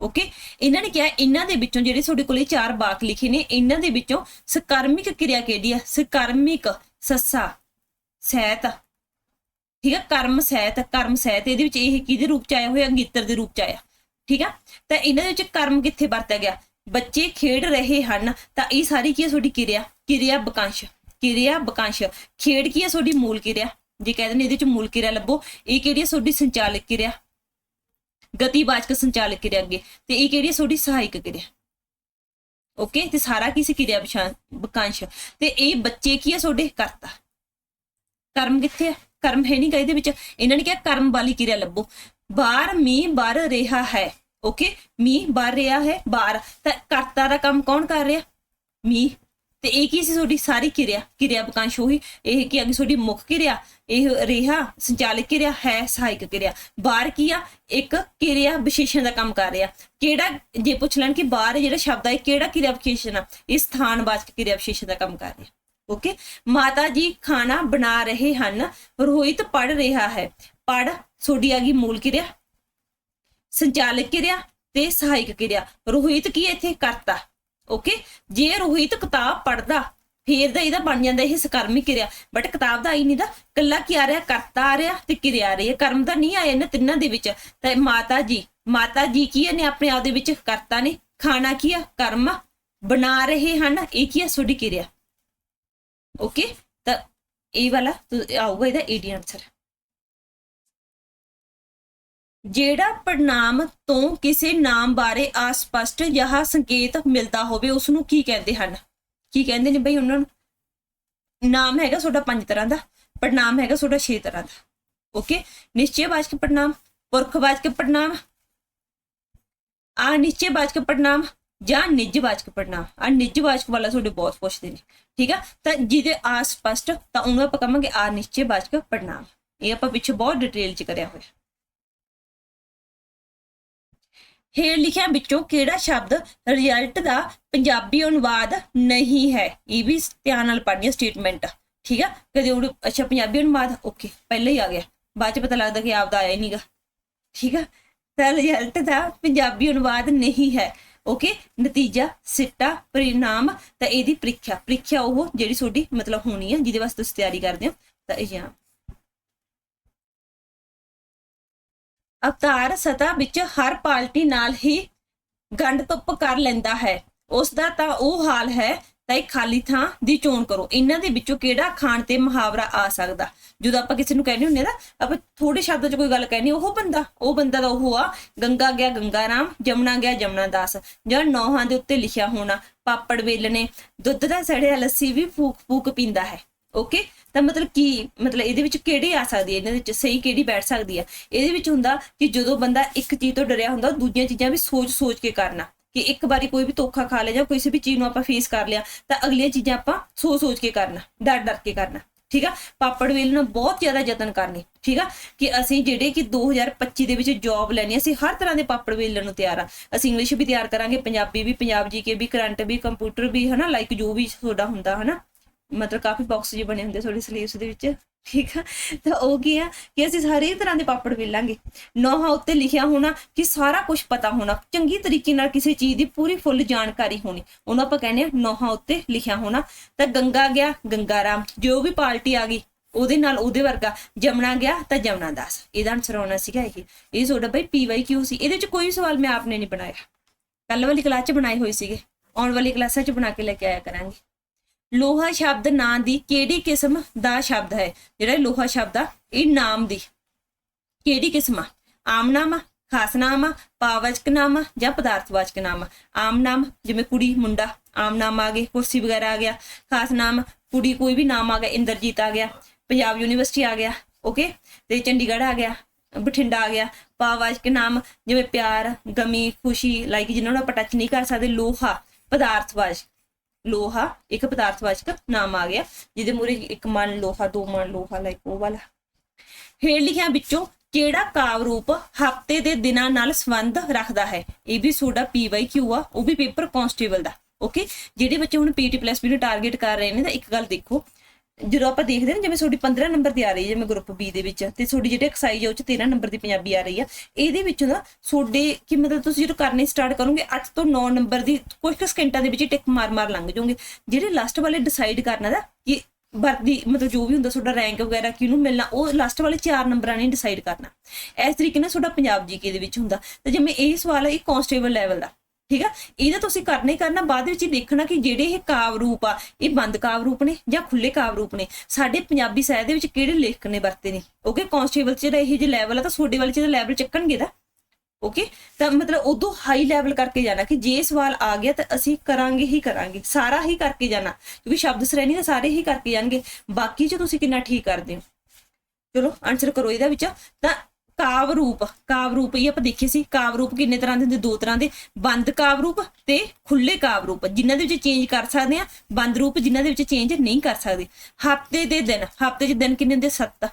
ਓਕੇ ਇਹਨਾਂ ਨੇ ਕਿਹਾ, ਇਹਨਾਂ ਦੇ ਵਿੱਚੋਂ ਜਿਹੜੇ ਤੁਹਾਡੇ ਕੋਲੇ ਚਾਰ ਵਾਕ ਲਿਖੇ ਨੇ, ਇਹਨਾਂ ਦੇ ਵਿੱਚੋਂ ਸਕਰਮਿਕ ਕਿਰਿਆ ਕਿਹੜੀ ਆ ਸਕਰਮਿਕ, ਸੱਸਾ ਸਹਿਤ ਠੀਕ ਹੈ ਕਰਮ ਸਹਿਤ ਕਰਮ ਸਹਿਤ, ਇਹਦੇ ਵਿੱਚ ਇਹ ਕਿਹਦੇ ਰੂਪ ਚ ਆਇਆ ਹੋਇਆ? ਅੰਗੀਤਰ ਦੇ ਰੂਪ ਚ ਆਇਆ। ਠੀਕ ਹੈ ਤਾਂ ਇਹਨਾਂ ਦੇ ਵਿੱਚ ਕਰਮ ਕਿੱਥੇ ਵਰਤਿਆ ਗਿਆ? ਬੱਚੇ ਖੇਡ ਰਹੇ ਹਨ, ਤਾਂ ਇਹ ਸਾਰੀ ਕੀ ਹੈ ਤੁਹਾਡੀ ਕਿਰਿਆ? ਕਿਰਿਆ ਬਕਾਂਸ਼ ਕਿਰਿਆ ਬਕਾਂਸ਼। ਖੇਡ ਕੀ ਹੈ ਤੁਹਾਡੀ ਮੂਲ ਕਿਰਿਆ? ਜੇ ਕਹਿੰਦੇ ਨੇ ਇਹਦੇ ਵਿੱਚ ਮੂਲ ਕਿਰਿਆ ਲੱਭੋ, ਇਹ ਕਿਹੜੀ ਹੈ ਤੁਹਾਡੀ ਸੰਚਾਲਕ ਕਿਰਿਆ? ਗਤੀਵਾਚਕ ਸੰਚਾਲਕ ਕਿਰਿਆ ਅੱਗੇ, ਤੇ ਇਹ ਕਿਹੜੀ ਹੈ ਤੁਹਾਡੀ ਸਹਾਇਕ ਕਿਰਿਆ? ਓਕੇ? ਤੇ ਸਾਰਾ ਕੀ ਸੀ ਕਿਰਿਆ ਵਿਸ਼ਾ ਬਕਾਂਸ਼? ਤੇ ਇਹ ਬੱਚੇ ਕੀ ਹੈ ਤੁਹਾਡੇ? ਕਰਤਾ। ਕਰਮ ਕਿੱਥੇ ਹੈ ਕਰਮ ਹੈ ਨਹੀਂ ਗਾ ਇਹਦੇ ਵਿੱਚ। ਇਹਨਾਂ ਨੇ ਕਿਹਾ, ਕਰਮ ਵਾਲੀ ਕਿਰਿਆ ਲੱਭੋ। ਬਾਹਰ ਮੀਂਹ ਵਰ ਰਿਹਾ ਹੈ ਓਕੇ ਮੀਂਹ ਵਰ ਰਿਹਾ ਹੈ ਬਾਹਰ ਤਾਂ ਕਰਤਾ ਦਾ ਕੰਮ ਕੌਣ ਕਰ ਰਿਹਾ? ਮੀਂਹ। ਤੇ ਇਹ ਕੀ ਸੀ ਤੁਹਾਡੀ ਸਾਰੀ ਕਿਰਿਆ? ਕਿਰਿਆ ਬਕਾਂਸ਼ ਉਹੀ। ਇਹ ਕੀ ਅੱਗੇ ਤੁਹਾਡੀ ਮੁੱਖ ਕਿਰਿਆ? ਇਹ ਰਿਹਾ, ਸੰਚਾਲਕ ਕਿਰਿਆ, ਹੈ ਸਹਾਇਕ ਕਿਰਿਆ। ਬਾਹਰ ਕੀ ਆ? ਇੱਕ ਕਿਰਿਆ ਵਿਸ਼ੇਸ਼ਣ ਦਾ ਕੰਮ ਕਰ ਰਿਹਾ। ਕਿਹੜਾ, ਜੇ ਪੁੱਛ ਲੈਣ ਕਿ ਬਾਹਰ ਜਿਹੜਾ ਸ਼ਬਦ ਹੈ ਕਿਹੜਾ ਕਿਰਿਆ ਵਿਸ਼ੇਸ਼ਣ ਆ? ਇਹ ਸਥਾਨਵਾਚਕ ਕਿਰਿਆ ਵਿਸ਼ੇਸ਼ਣ ਦਾ ਕੰਮ ਕਰ ਰਿਹਾ। ਓਕੇ, ਮਾਤਾ ਜੀ ਖਾਣਾ ਬਣਾ ਰਹੇ ਹਨ, ਰੋਹਿਤ ਪੜ ਰਿਹਾ ਹੈ। ਪੜ ਸੋਡੀ ਆ ਗਈ ਮੂਲ ਕਿਰਿਆ, ਸੰਚਾਲਕ ਕਿਰਿਆ ਤੇ ਸਹਾਇਕ ਕਿਰਿਆ। ਰੋਹਿਤ ਕੀ ਹੈ ਇੱਥੇ ਕਰਤਾ? ਓਕੇ, ਜੇ ਰੋਹਿਤ ਕਿਤਾਬ ਪੜਦਾ ਫੇਰ ਦਾ ਇਹਦਾ ਬਣ ਜਾਂਦਾ ਇਹ ਸਕਰਮੀ ਕਿਰਿਆ। ਬਟ ਕਿਤਾਬ ਦਾ ਆਈ ਨਹੀਂ ਦਾ ਕੱਲਾ ਕੀ ਆ ਰਿਹਾ? ਕਰਤਾ ਆ ਰਿਹਾ ਤੇ ਕਿਰਿਆ ਆ ਰਹੀ ਹੈ। ਕਰਮ ਦਾ ਨਹੀਂ ਆਇਆ ਇਹਨਾਂ ਤਿੰਨਾਂ ਦੇ ਵਿੱਚ। ਤੇ ਮਾਤਾ ਜੀ ਮਾਤਾ ਜੀ ਕੀ ਨੇ ਆਪਣੇ ਆਪ ਦੇ ਵਿੱਚ? ਕਰਤਾ ਨੇ। ਖਾਣਾ ਕੀ ਆ? ਕਰਮ ਬਣਾ ਰਹੇ ਹਨ। ਇਹ ਕੀ ਆ? ਤੁਹਾਡੀ ਕਿਰਿਆ। ਓਕੇ ਤਾਂ ਇਹ ਵਾਲਾ ਆਊਗਾ ਇਹਦਾ ਏਡੀ ਆਨਸਰ ਜਿਹੜਾ ਪੜਨਾਮ ਤੋਂ ਕਿਸੇ ਨਾਮ ਬਾਰੇ ਅਸਪਸ਼ਟ ਜਾਂ ਸੰਕੇਤ ਮਿਲਦਾ ਹੋਵੇ ਉਸ ਨੂੰ ਕੀ ਕਹਿੰਦੇ ਹਨ? ਕੀ ਕਹਿੰਦੇ ਨੇ ਬਈ ਉਹਨਾਂ ਨੂੰ? ਨਾਮ ਹੈਗਾ ਤੁਹਾਡਾ ਪੰਜ ਤਰ੍ਹਾਂ ਦਾ ਪੜਨਾਮ ਹੈਗਾ ਤੁਹਾਡਾ ਛੇ ਤਰ੍ਹਾਂ ਦਾ। ਓਕੇ ਨਿਸ਼ਚੈਵਾਚਕ ਪੜਨਾਮ ਪੁਰਖਵਾਚਕ ਪੜਨਾਮ ਅਨਿਸ਼ਚੈਵਾਚਕ ਪੜਨਾਮ ਜਾਂ ਨਿੱਜ ਨਿੱਜਵਾਚਕ ਪੜਨਾਮ ਆ ਨਿੱਜਵਾਚਕ ਵਾਲਾ ਤੁਹਾਡੇ ਬਹੁਤ ਪੁੱਛਦੇ ਨੇ। ਠੀਕ ਆ? ਤਾਂ ਜਿਹਦੇ ਅਸਪਸ਼ਟ ਤਾਂ ਉਹਨੂੰ ਆਪਾਂ ਕਹਾਂਗੇ ਅਨਿਸ਼ਚੈਵਾਚਕ ਪੜਨਾਮ ਇਹ ਆਪਾਂ ਪਿੱਛੇ ਬਹੁਤ ਡਿਟੇਲ ਚ ਕਰਿਆ ਹੋਇਆ। ਹੇਠ ਲਿਖਿਆ ਵਿੱਚੋਂ ਕਿਹੜਾ ਸ਼ਬਦ ਰਿਜ਼ਲਟ ਦਾ ਪੰਜਾਬੀ ਅਨੁਵਾਦ ਨਹੀਂ ਹੈ? ਇਹ ਵੀ ਧਿਆਨ ਨਾਲ ਪੜ੍ਹਨੀ ਸਟੇਟਮੈਂਟ ਠੀਕ ਆ? ਕਦੇ ਉਹ, ਅੱਛਾ, ਪੰਜਾਬੀ ਅਨੁਵਾਦ ਓਕੇ ਪਹਿਲਾਂ ਹੀ ਆ ਗਿਆ। ਬਾਅਦ ਚ ਪਤਾ ਲੱਗਦਾ ਕਿ ਆਪਦਾ ਆਇਆ ਹੀ ਨਹੀਂਗਾ ਠੀਕ ਆ? ਤਾਂ ਰਿਜ਼ਲਟ ਦਾ ਪੰਜਾਬੀ ਅਨੁਵਾਦ ਨਹੀਂ ਹੈ। ਓਕੇ ਨਤੀਜਾ, ਸਿੱਟਾ, ਪਰਿਣਾਮ, ਤਾਂ ਇਹਦੀ ਪ੍ਰੀਖਿਆ। ਪ੍ਰੀਖਿਆ ਉਹ ਜਿਹੜੀ ਤੁਹਾਡੀ ਮਤਲਬ ਹੋਣੀ ਹੈ ਜਿਹਦੇ ਵਾਸਤੇ ਤੁਸੀਂ ਤਿਆਰੀ ਕਰਦੇ ਹੋ, ਤਾਂ ਇਹ ਅਵਤਾਰ ਸਤਾ ਵਿੱਚ ਹਰ ਪਾਰਟੀ ਨਾਲ ਹੀ ਗੰਢ ਤੁੱਪ ਕਰ ਲੈਂਦਾ ਹੈ। ਉਸ ਦਾ ਤਾਂ ਉਹ ਹਾਲ ਹੈ ਤਾਂ ਇੱਕ ਖਾਲੀ ਥਾਂ ਦੀ ਚੋਣ ਕਰੋ। ਇਹਨਾਂ ਦੇ ਵਿੱਚੋਂ ਕਿਹੜਾ ਖਾਣ ਤੇ ਮੁਹਾਵਰਾ ਆ ਸਕਦਾ? ਜਦੋਂ ਆਪਾਂ ਕਿਸੇ ਨੂੰ ਕਹਿੰਦੇ ਹੁੰਦੇ ਨਾ, ਆਪਾਂ ਥੋੜੇ ਸ਼ਬਦਾਂ 'ਚ ਕੋਈ ਗੱਲ ਕਹਿਣੀ ਉਹ ਬੰਦਾ ਉਹ ਬੰਦਾ ਤਾਂ ਉਹ ਆ, ਗੰਗਾ ਗਿਆ, ਗੰਗਾ ਰਾਮ, ਜਮਨਾ ਗਿਆ, ਜਮਨਾ ਦਾਸ। ਜਾਂ ਨੌਹਾਂ ਦੇ ਉੱਤੇ ਲਿਖਿਆ ਹੋਣਾ, ਪਾਪੜ ਵੇਲਣੇ, ਦੁੱਧ ਦਾ ਸੜਿਆ ਲੱਸੀ ਵੀ ਫੂਕ ਫੂਕ ਪੀਂਦਾ ਹੈ। ਓਕੇ ਤਾਂ ਮਤਲਬ ਕੀ, ਮਤਲਬ ਇਹਦੇ ਵਿੱਚ ਕਿਹੜੀ ਆ ਸਕਦੀ ਹੈ? ਇਹਨਾਂ ਵਿੱਚ ਸਹੀ ਕਿਹੜੀ ਬੈਠ ਸਕਦੀ ਹੈ? ਇਹਦੇ ਵਿੱਚ ਹੁੰਦਾ ਕਿ ਜਦੋਂ ਬੰਦਾ ਇੱਕ ਚੀਜ਼ ਤੋਂ ਡਰਿਆ ਹੁੰਦਾ, ਦੂਜੀਆਂ ਚੀਜ਼ਾਂ ਵੀ ਸੋਚ ਸੋਚ ਕੇ ਕਰਨਾ। ਕਿ ਇੱਕ ਵਾਰੀ ਕੋਈ ਵੀ ਧੋਖਾ ਖਾ ਲਿਆ ਜਾਂ ਕਿਸੇ ਵੀ ਚੀਜ਼ ਨੂੰ ਆਪਾਂ ਫੇਸ ਕਰ ਲਿਆ, ਤਾਂ ਅਗਲੀਆਂ ਚੀਜ਼ਾਂ ਆਪਾਂ ਸੋਚ ਸੋਚ ਕੇ ਕਰਨਾ ਡਰ ਡਰ ਕੇ ਕਰਨਾ, ਠੀਕ ਆ? ਪਾਪੜ ਵੇਲ ਨੂੰ ਬਹੁਤ ਜ਼ਿਆਦਾ ਯਤਨ ਕਰਨੀ, ਠੀਕ ਆ? ਕਿ ਅਸੀਂ ਜਿਹੜੇ ਕਿ 2025 ਦੇ ਵਿੱਚ ਜੌਬ ਲੈਣੀ ਅਸੀਂ ਹਰ ਤਰ੍ਹਾਂ ਦੇ ਪਾਪੜ ਵੇਲਣ ਨੂੰ ਤਿਆਰ ਆ। ਅਸੀਂ ਇੰਗਲਿਸ਼ ਵੀ ਤਿਆਰ ਕਰਾਂਗੇ, ਪੰਜਾਬੀ ਵੀ, ਪੰਜਾਬ ਜੀਕੇ ਵੀ, ਕਰੰਟ ਵੀ ਕੰਪਿਊਟਰ ਵੀ, ਹਨਾ? ਲਾਈਕ ਜੋ ਵੀ ਤੁਹਾਡਾ ਹੁੰਦਾ, ਹਨਾ? ਮਤਲਬ ਕਾਫੀ ਬਾਕਸ ਜਿਹੇ ਬਣੇ ਹੁੰਦੇ ਤੁਹਾਡੇ ਸਲੀਵਸ ਦੇ ਵਿੱਚ। ਠੀਕ ਆ? ਤਾਂ ਉਹ ਕੀ ਆ ਕਿ ਅਸੀਂ ਸਾਰੇ ਤਰ੍ਹਾਂ ਦੇ ਪਾਪੜ ਵੇਲਾਂਗੇ ਨੋਹਾਂ ਉੱਤੇ ਲਿਖਿਆ ਹੋਣਾ ਕਿ ਸਾਰਾ ਕੁਝ ਪਤਾ ਹੋਣਾ। ਚੰਗੀ ਤਰੀਕੇ ਨਾਲ ਕਿਸੇ ਚੀਜ਼ ਦੀ ਪੂਰੀ ਫੁੱਲ ਜਾਣਕਾਰੀ ਹੋਣੀ। ਉਹਨੂੰ ਆਪਾਂ ਕਹਿੰਦੇ ਆ ਨੋਹਾਂ ਉੱਤੇ ਲਿਖਿਆ ਹੋਣਾ। ਤਾਂ ਗੰਗਾ ਗਿਆ, ਗੰਗਾ ਰਾਮ। ਜੋ ਵੀ ਪਾਰਟੀ ਆ ਗਈ, ਉਹਦੇ ਨਾਲ ਉਹਦੇ ਵਰਗਾ ਜਮਣਾ ਗਿਆ ਤਾਂ ਜਮਣਾ ਦਾਸ। ਇਹਦਾ ਆਨਸਰ ਹੋਣਾ ਸੀਗਾ ਇਹ। ਇਹ ਤੁਹਾਡਾ ਬਈ ਪੀਵਾਈ ਕਿਉ ਸੀ? ਇਹਦੇ ਚ ਕੋਈ ਸਵਾਲ ਮੈਂ ਆਪਨੇ ਨਹੀਂ ਬਣਾਇਆ। ਕੱਲ ਵਾਲੀ ਕਲਾਸ ਚ ਬਣਾਏ ਹੋਏ ਸੀਗੇ। ਆਉਣ ਵਾਲੀ ਕਲਾਸਾਂ ਚ ਬਣਾ ਕੇ ਲੈ ਕੇ ਆਇਆ ਕਰਾਂਗੇ। ਲੋਹਾ ਸ਼ਬਦ ਨਾਂ ਦੀ ਕਿਹੜੀ ਕਿਸਮ ਦਾ ਸ਼ਬਦ ਹੈ? ਜਿਹੜਾ ਲੋਹਾ ਸ਼ਬਦ ਆ, ਇਹ ਨਾਮ ਦੀ। ਕਿਹੜੀ ਕਿਸਮ ਆ? ਆਮ ਨਾਮ ਆ ਖਾਸ ਨਾਮ ਆ ਪਾਵਚਕ ਨਾਮ ਆ ਜਾਂ ਪਦਾਰਥਵਾਚਕ ਨਾਮ ਨਾਮ ਜਿਵੇਂ ਕੁੜੀ, ਮੁੰਡਾ ਆਮ ਨਾਮ ਆ ਗਏ, ਕੁਰਸੀ ਵਗੈਰਾ ਆ ਗਿਆ। ਖਾਸ ਨਾਮ ਕੁੜੀ ਕੋਈ ਵੀ ਨਾਮ ਆ ਗਿਆ, ਇੰਦਰਜੀਤ ਆ ਗਿਆ, ਪੰਜਾਬ ਯੂਨੀਵਰਸਿਟੀ ਆ ਗਿਆ, ਓਕੇ? ਤੇ ਚੰਡੀਗੜ੍ਹ ਆ ਗਿਆ, ਬਠਿੰਡਾ ਆ ਗਿਆ ਪਾਵਚਕ ਨਾਮ ਜਿਵੇਂ ਪਿਆਰ, ਗਮੀ, ਖੁਸ਼ੀ ਲਾਈਕ ਜਿਹਨਾਂ ਨੂੰ ਆਪਾਂ ਟੱਚ ਨਹੀਂ ਕਰ ਸਕਦੇ, ਲੋਹਾ ਪਦਾਰਥਵਾਚਕ ਲੋਹਾ ਇੱਕ ਪਦਾਰਥਵਾਚਕ ਨਾਮ ਆ ਗਿਆ ਜਿਹਦੇ ਮੂਰੇ ਇੱਕ ਮਨ ਲੋਹਾ ਦੋ ਮਨ ਲੋਹਾ ਲਾਈਕ ਉਹ ਵਾਲਾ ਹੇਠ ਲਿਖਿਆ ਵਿੱਚੋਂ ਕਿਹੜਾ ਕਾਵ ਰੂਪ ਹਫ਼ਤੇ ਦੇ ਦਿਨਾਂ ਨਾਲ ਸੰਬੰਧ ਰੱਖਦਾ ਹੈ ਇਹ ਵੀ ਤੁਹਾਡਾ ਪੀਵਾਈਕਿਊ ਆ ਉਹ ਵੀ ਪੇਪਰ ਕਾਂਸਟੇਬਲ ਦਾ ਓਕੇ ਜਿਹੜੇ ਬੱਚੇ ਹੁਣ ਪੀਟੀ ਪਲੱਸ ਵੀ ਨੂੰ ਟਾਰਗੇਟ ਕਰ ਰਹੇ ਨੇ ਤਾਂ ਇੱਕ ਗੱਲ ਦੇਖੋ ਜਦੋਂ ਆਪਾਂ ਦੇਖਦੇ ਹਾਂ ਜਿਵੇਂ ਤੁਹਾਡੀ 15 ਨੰਬਰ ਦੀ ਆ ਰਹੀ ਹੈ, ਜਿਵੇਂ ਗਰੁੱਪ ਬੀ ਦੇ ਵਿੱਚ, ਤੇ ਤੁਹਾਡੀ ਜਿਹੜੀ ਐਕਸਾਈਜ਼ ਹੈ, ਉਹ ਚ 13 ਨੰਬਰ ਦੀ ਪੰਜਾਬੀ ਆ ਰਹੀ ਆ ਇਹਦੇ ਵਿੱਚ ਨਾ ਤੁਹਾਡੇ ਕਿ ਮਤਲਬ ਤੁਸੀਂ ਜਦੋਂ ਕਰਨੀ ਸਟਾਰਟ ਕਰੋਗੇ 8 ਤੋਂ 9 ਨੰਬਰ ਦੀ ਕੁਝ ਕੁ ਸਕਿੰਟਾਂ ਦੇ ਵਿੱਚ ਹੀ ਟਿਕ ਮਾਰ ਮਾਰ ਲੰਘ ਜਾਓਗੇ। ਜਿਹੜੇ ਲਾਸਟ ਵਾਲੇ ਡਿਸਾਈਡ ਕਰਨਾ ਦਾ ਕਿ ਵਰਦੀ ਮਤਲਬ ਜੋ ਵੀ ਹੁੰਦਾ ਤੁਹਾਡਾ ਰੈਂਕ ਵਗੈਰਾ, ਕਿਹਨੂੰ ਮਿਲਣਾ, ਉਹ ਲਾਸਟ ਵਾਲੇ 4 ਨੰਬਰਾਂ ਨੇ ਡਿਸਾਈਡ ਕਰਨਾ। ਇਸ ਤਰੀਕੇ ਨਾਲ ਤੁਹਾਡਾ ਪੰਜਾਬ ਜੀਕੇ ਦੇ ਵਿੱਚ ਹੁੰਦਾ। ਤੇ ਜਿਵੇਂ ਇਹ ਸਵਾਲ ਹੈ ਇਹ ਕਾਂਸਟੇਬਲ ਲੈਵਲ ਦਾ। ਠੀਕ ਆ? ਇਹਦਾ ਤੁਸੀਂ ਕਰਨਾ ਹੀ ਕਰਨਾ, ਬਾਅਦ ਵਿੱਚ ਦੇਖਣਾ ਕਿ ਜਿਹੜੇ ਇਹ ਕਾਵ ਰੂਪ ਆ, ਇਹ ਬੰਦ ਕਾਵ ਰੂਪ ਨੇ ਜਾਂ ਖੁੱਲੇ ਕਾਵ ਰੂਪ ਨੇ, ਸਾਡੇ ਪੰਜਾਬੀ ਸਾਹਿਤ ਦੇ ਵਿੱਚ ਕਿਹੜੇ ਲੇਖਕ ਨੇ ਵਰਤੇ ਨੇ? ਓਕੇ ਕਾਂਸਟੇਬਲ ਚ ਜਿਹੜਾ ਇਹ ਜੇ ਲੈਵਲ ਆ, ਤਾਂ ਤੁਹਾਡੇ ਵਾਲੇ ਚ ਦਾ ਲੈਵਲ ਚੱਕਣਗੇ ਦਾ ਓਕੇ ਤਾਂ ਮਤਲਬ ਉਦੋਂ ਹਾਈ ਲੈਵਲ ਕਰਕੇ ਜਾਣਾ ਕਿ ਜੇ ਸਵਾਲ ਆ ਗਿਆ ਤਾਂ ਅਸੀਂ ਕਰਾਂਗੇ ਹੀ ਕਰਾਂਗੇ, ਸਾਰਾ ਹੀ ਕਰਕੇ ਜਾਣਾ, ਕਿਉਂਕਿ ਸ਼ਬਦ ਸ਼੍ਰੇਣੀ ਤਾਂ ਸਾਰੇ ਹੀ ਕਰਕੇ ਜਾਣਗੇ, ਬਾਕੀ ਚ ਤੁਸੀਂ ਕਿੰਨਾ ਠੀਕ ਕਰਦੇ ਹੋ? ਚਲੋ ਆਨਸਰ ਕਰੋ ਇਹਦਾ ਵਿੱਚ। ਤਾਂ ਕਾਵ ਰੂਪ ਕਾਵ ਰੂਪ ਇਹ ਆਪਾਂ ਦੇਖੇ ਸੀ। ਕਾਵ ਰੂਪ ਕਿੰਨੇ ਤਰ੍ਹਾਂ ਦੇ ਹੁੰਦੇ? ਦੋ ਤਰ੍ਹਾਂ ਦੇ। ਬੰਦ ਕਾਵ ਰੂਪ ਤੇ ਖੁੱਲੇ ਕਾਵ ਰੂਪ। ਜਿਨ੍ਹਾਂ ਦੇ ਵਿੱਚ ਚੇਂਜ ਕਰ ਸਕਦੇ ਆ ਬੰਦ ਰੂਪ ਜਿਨ੍ਹਾਂ ਦੇ ਵਿੱਚ ਚੇਂਜ ਨਹੀਂ ਕਰ ਸਕਦੇ। ਹਫ਼ਤੇ ਦੇ ਦਿਨ। ਹਫ਼ਤੇ 'ਚ ਦਿਨ ਕਿੰਨੇ ਹੁੰਦੇ? 7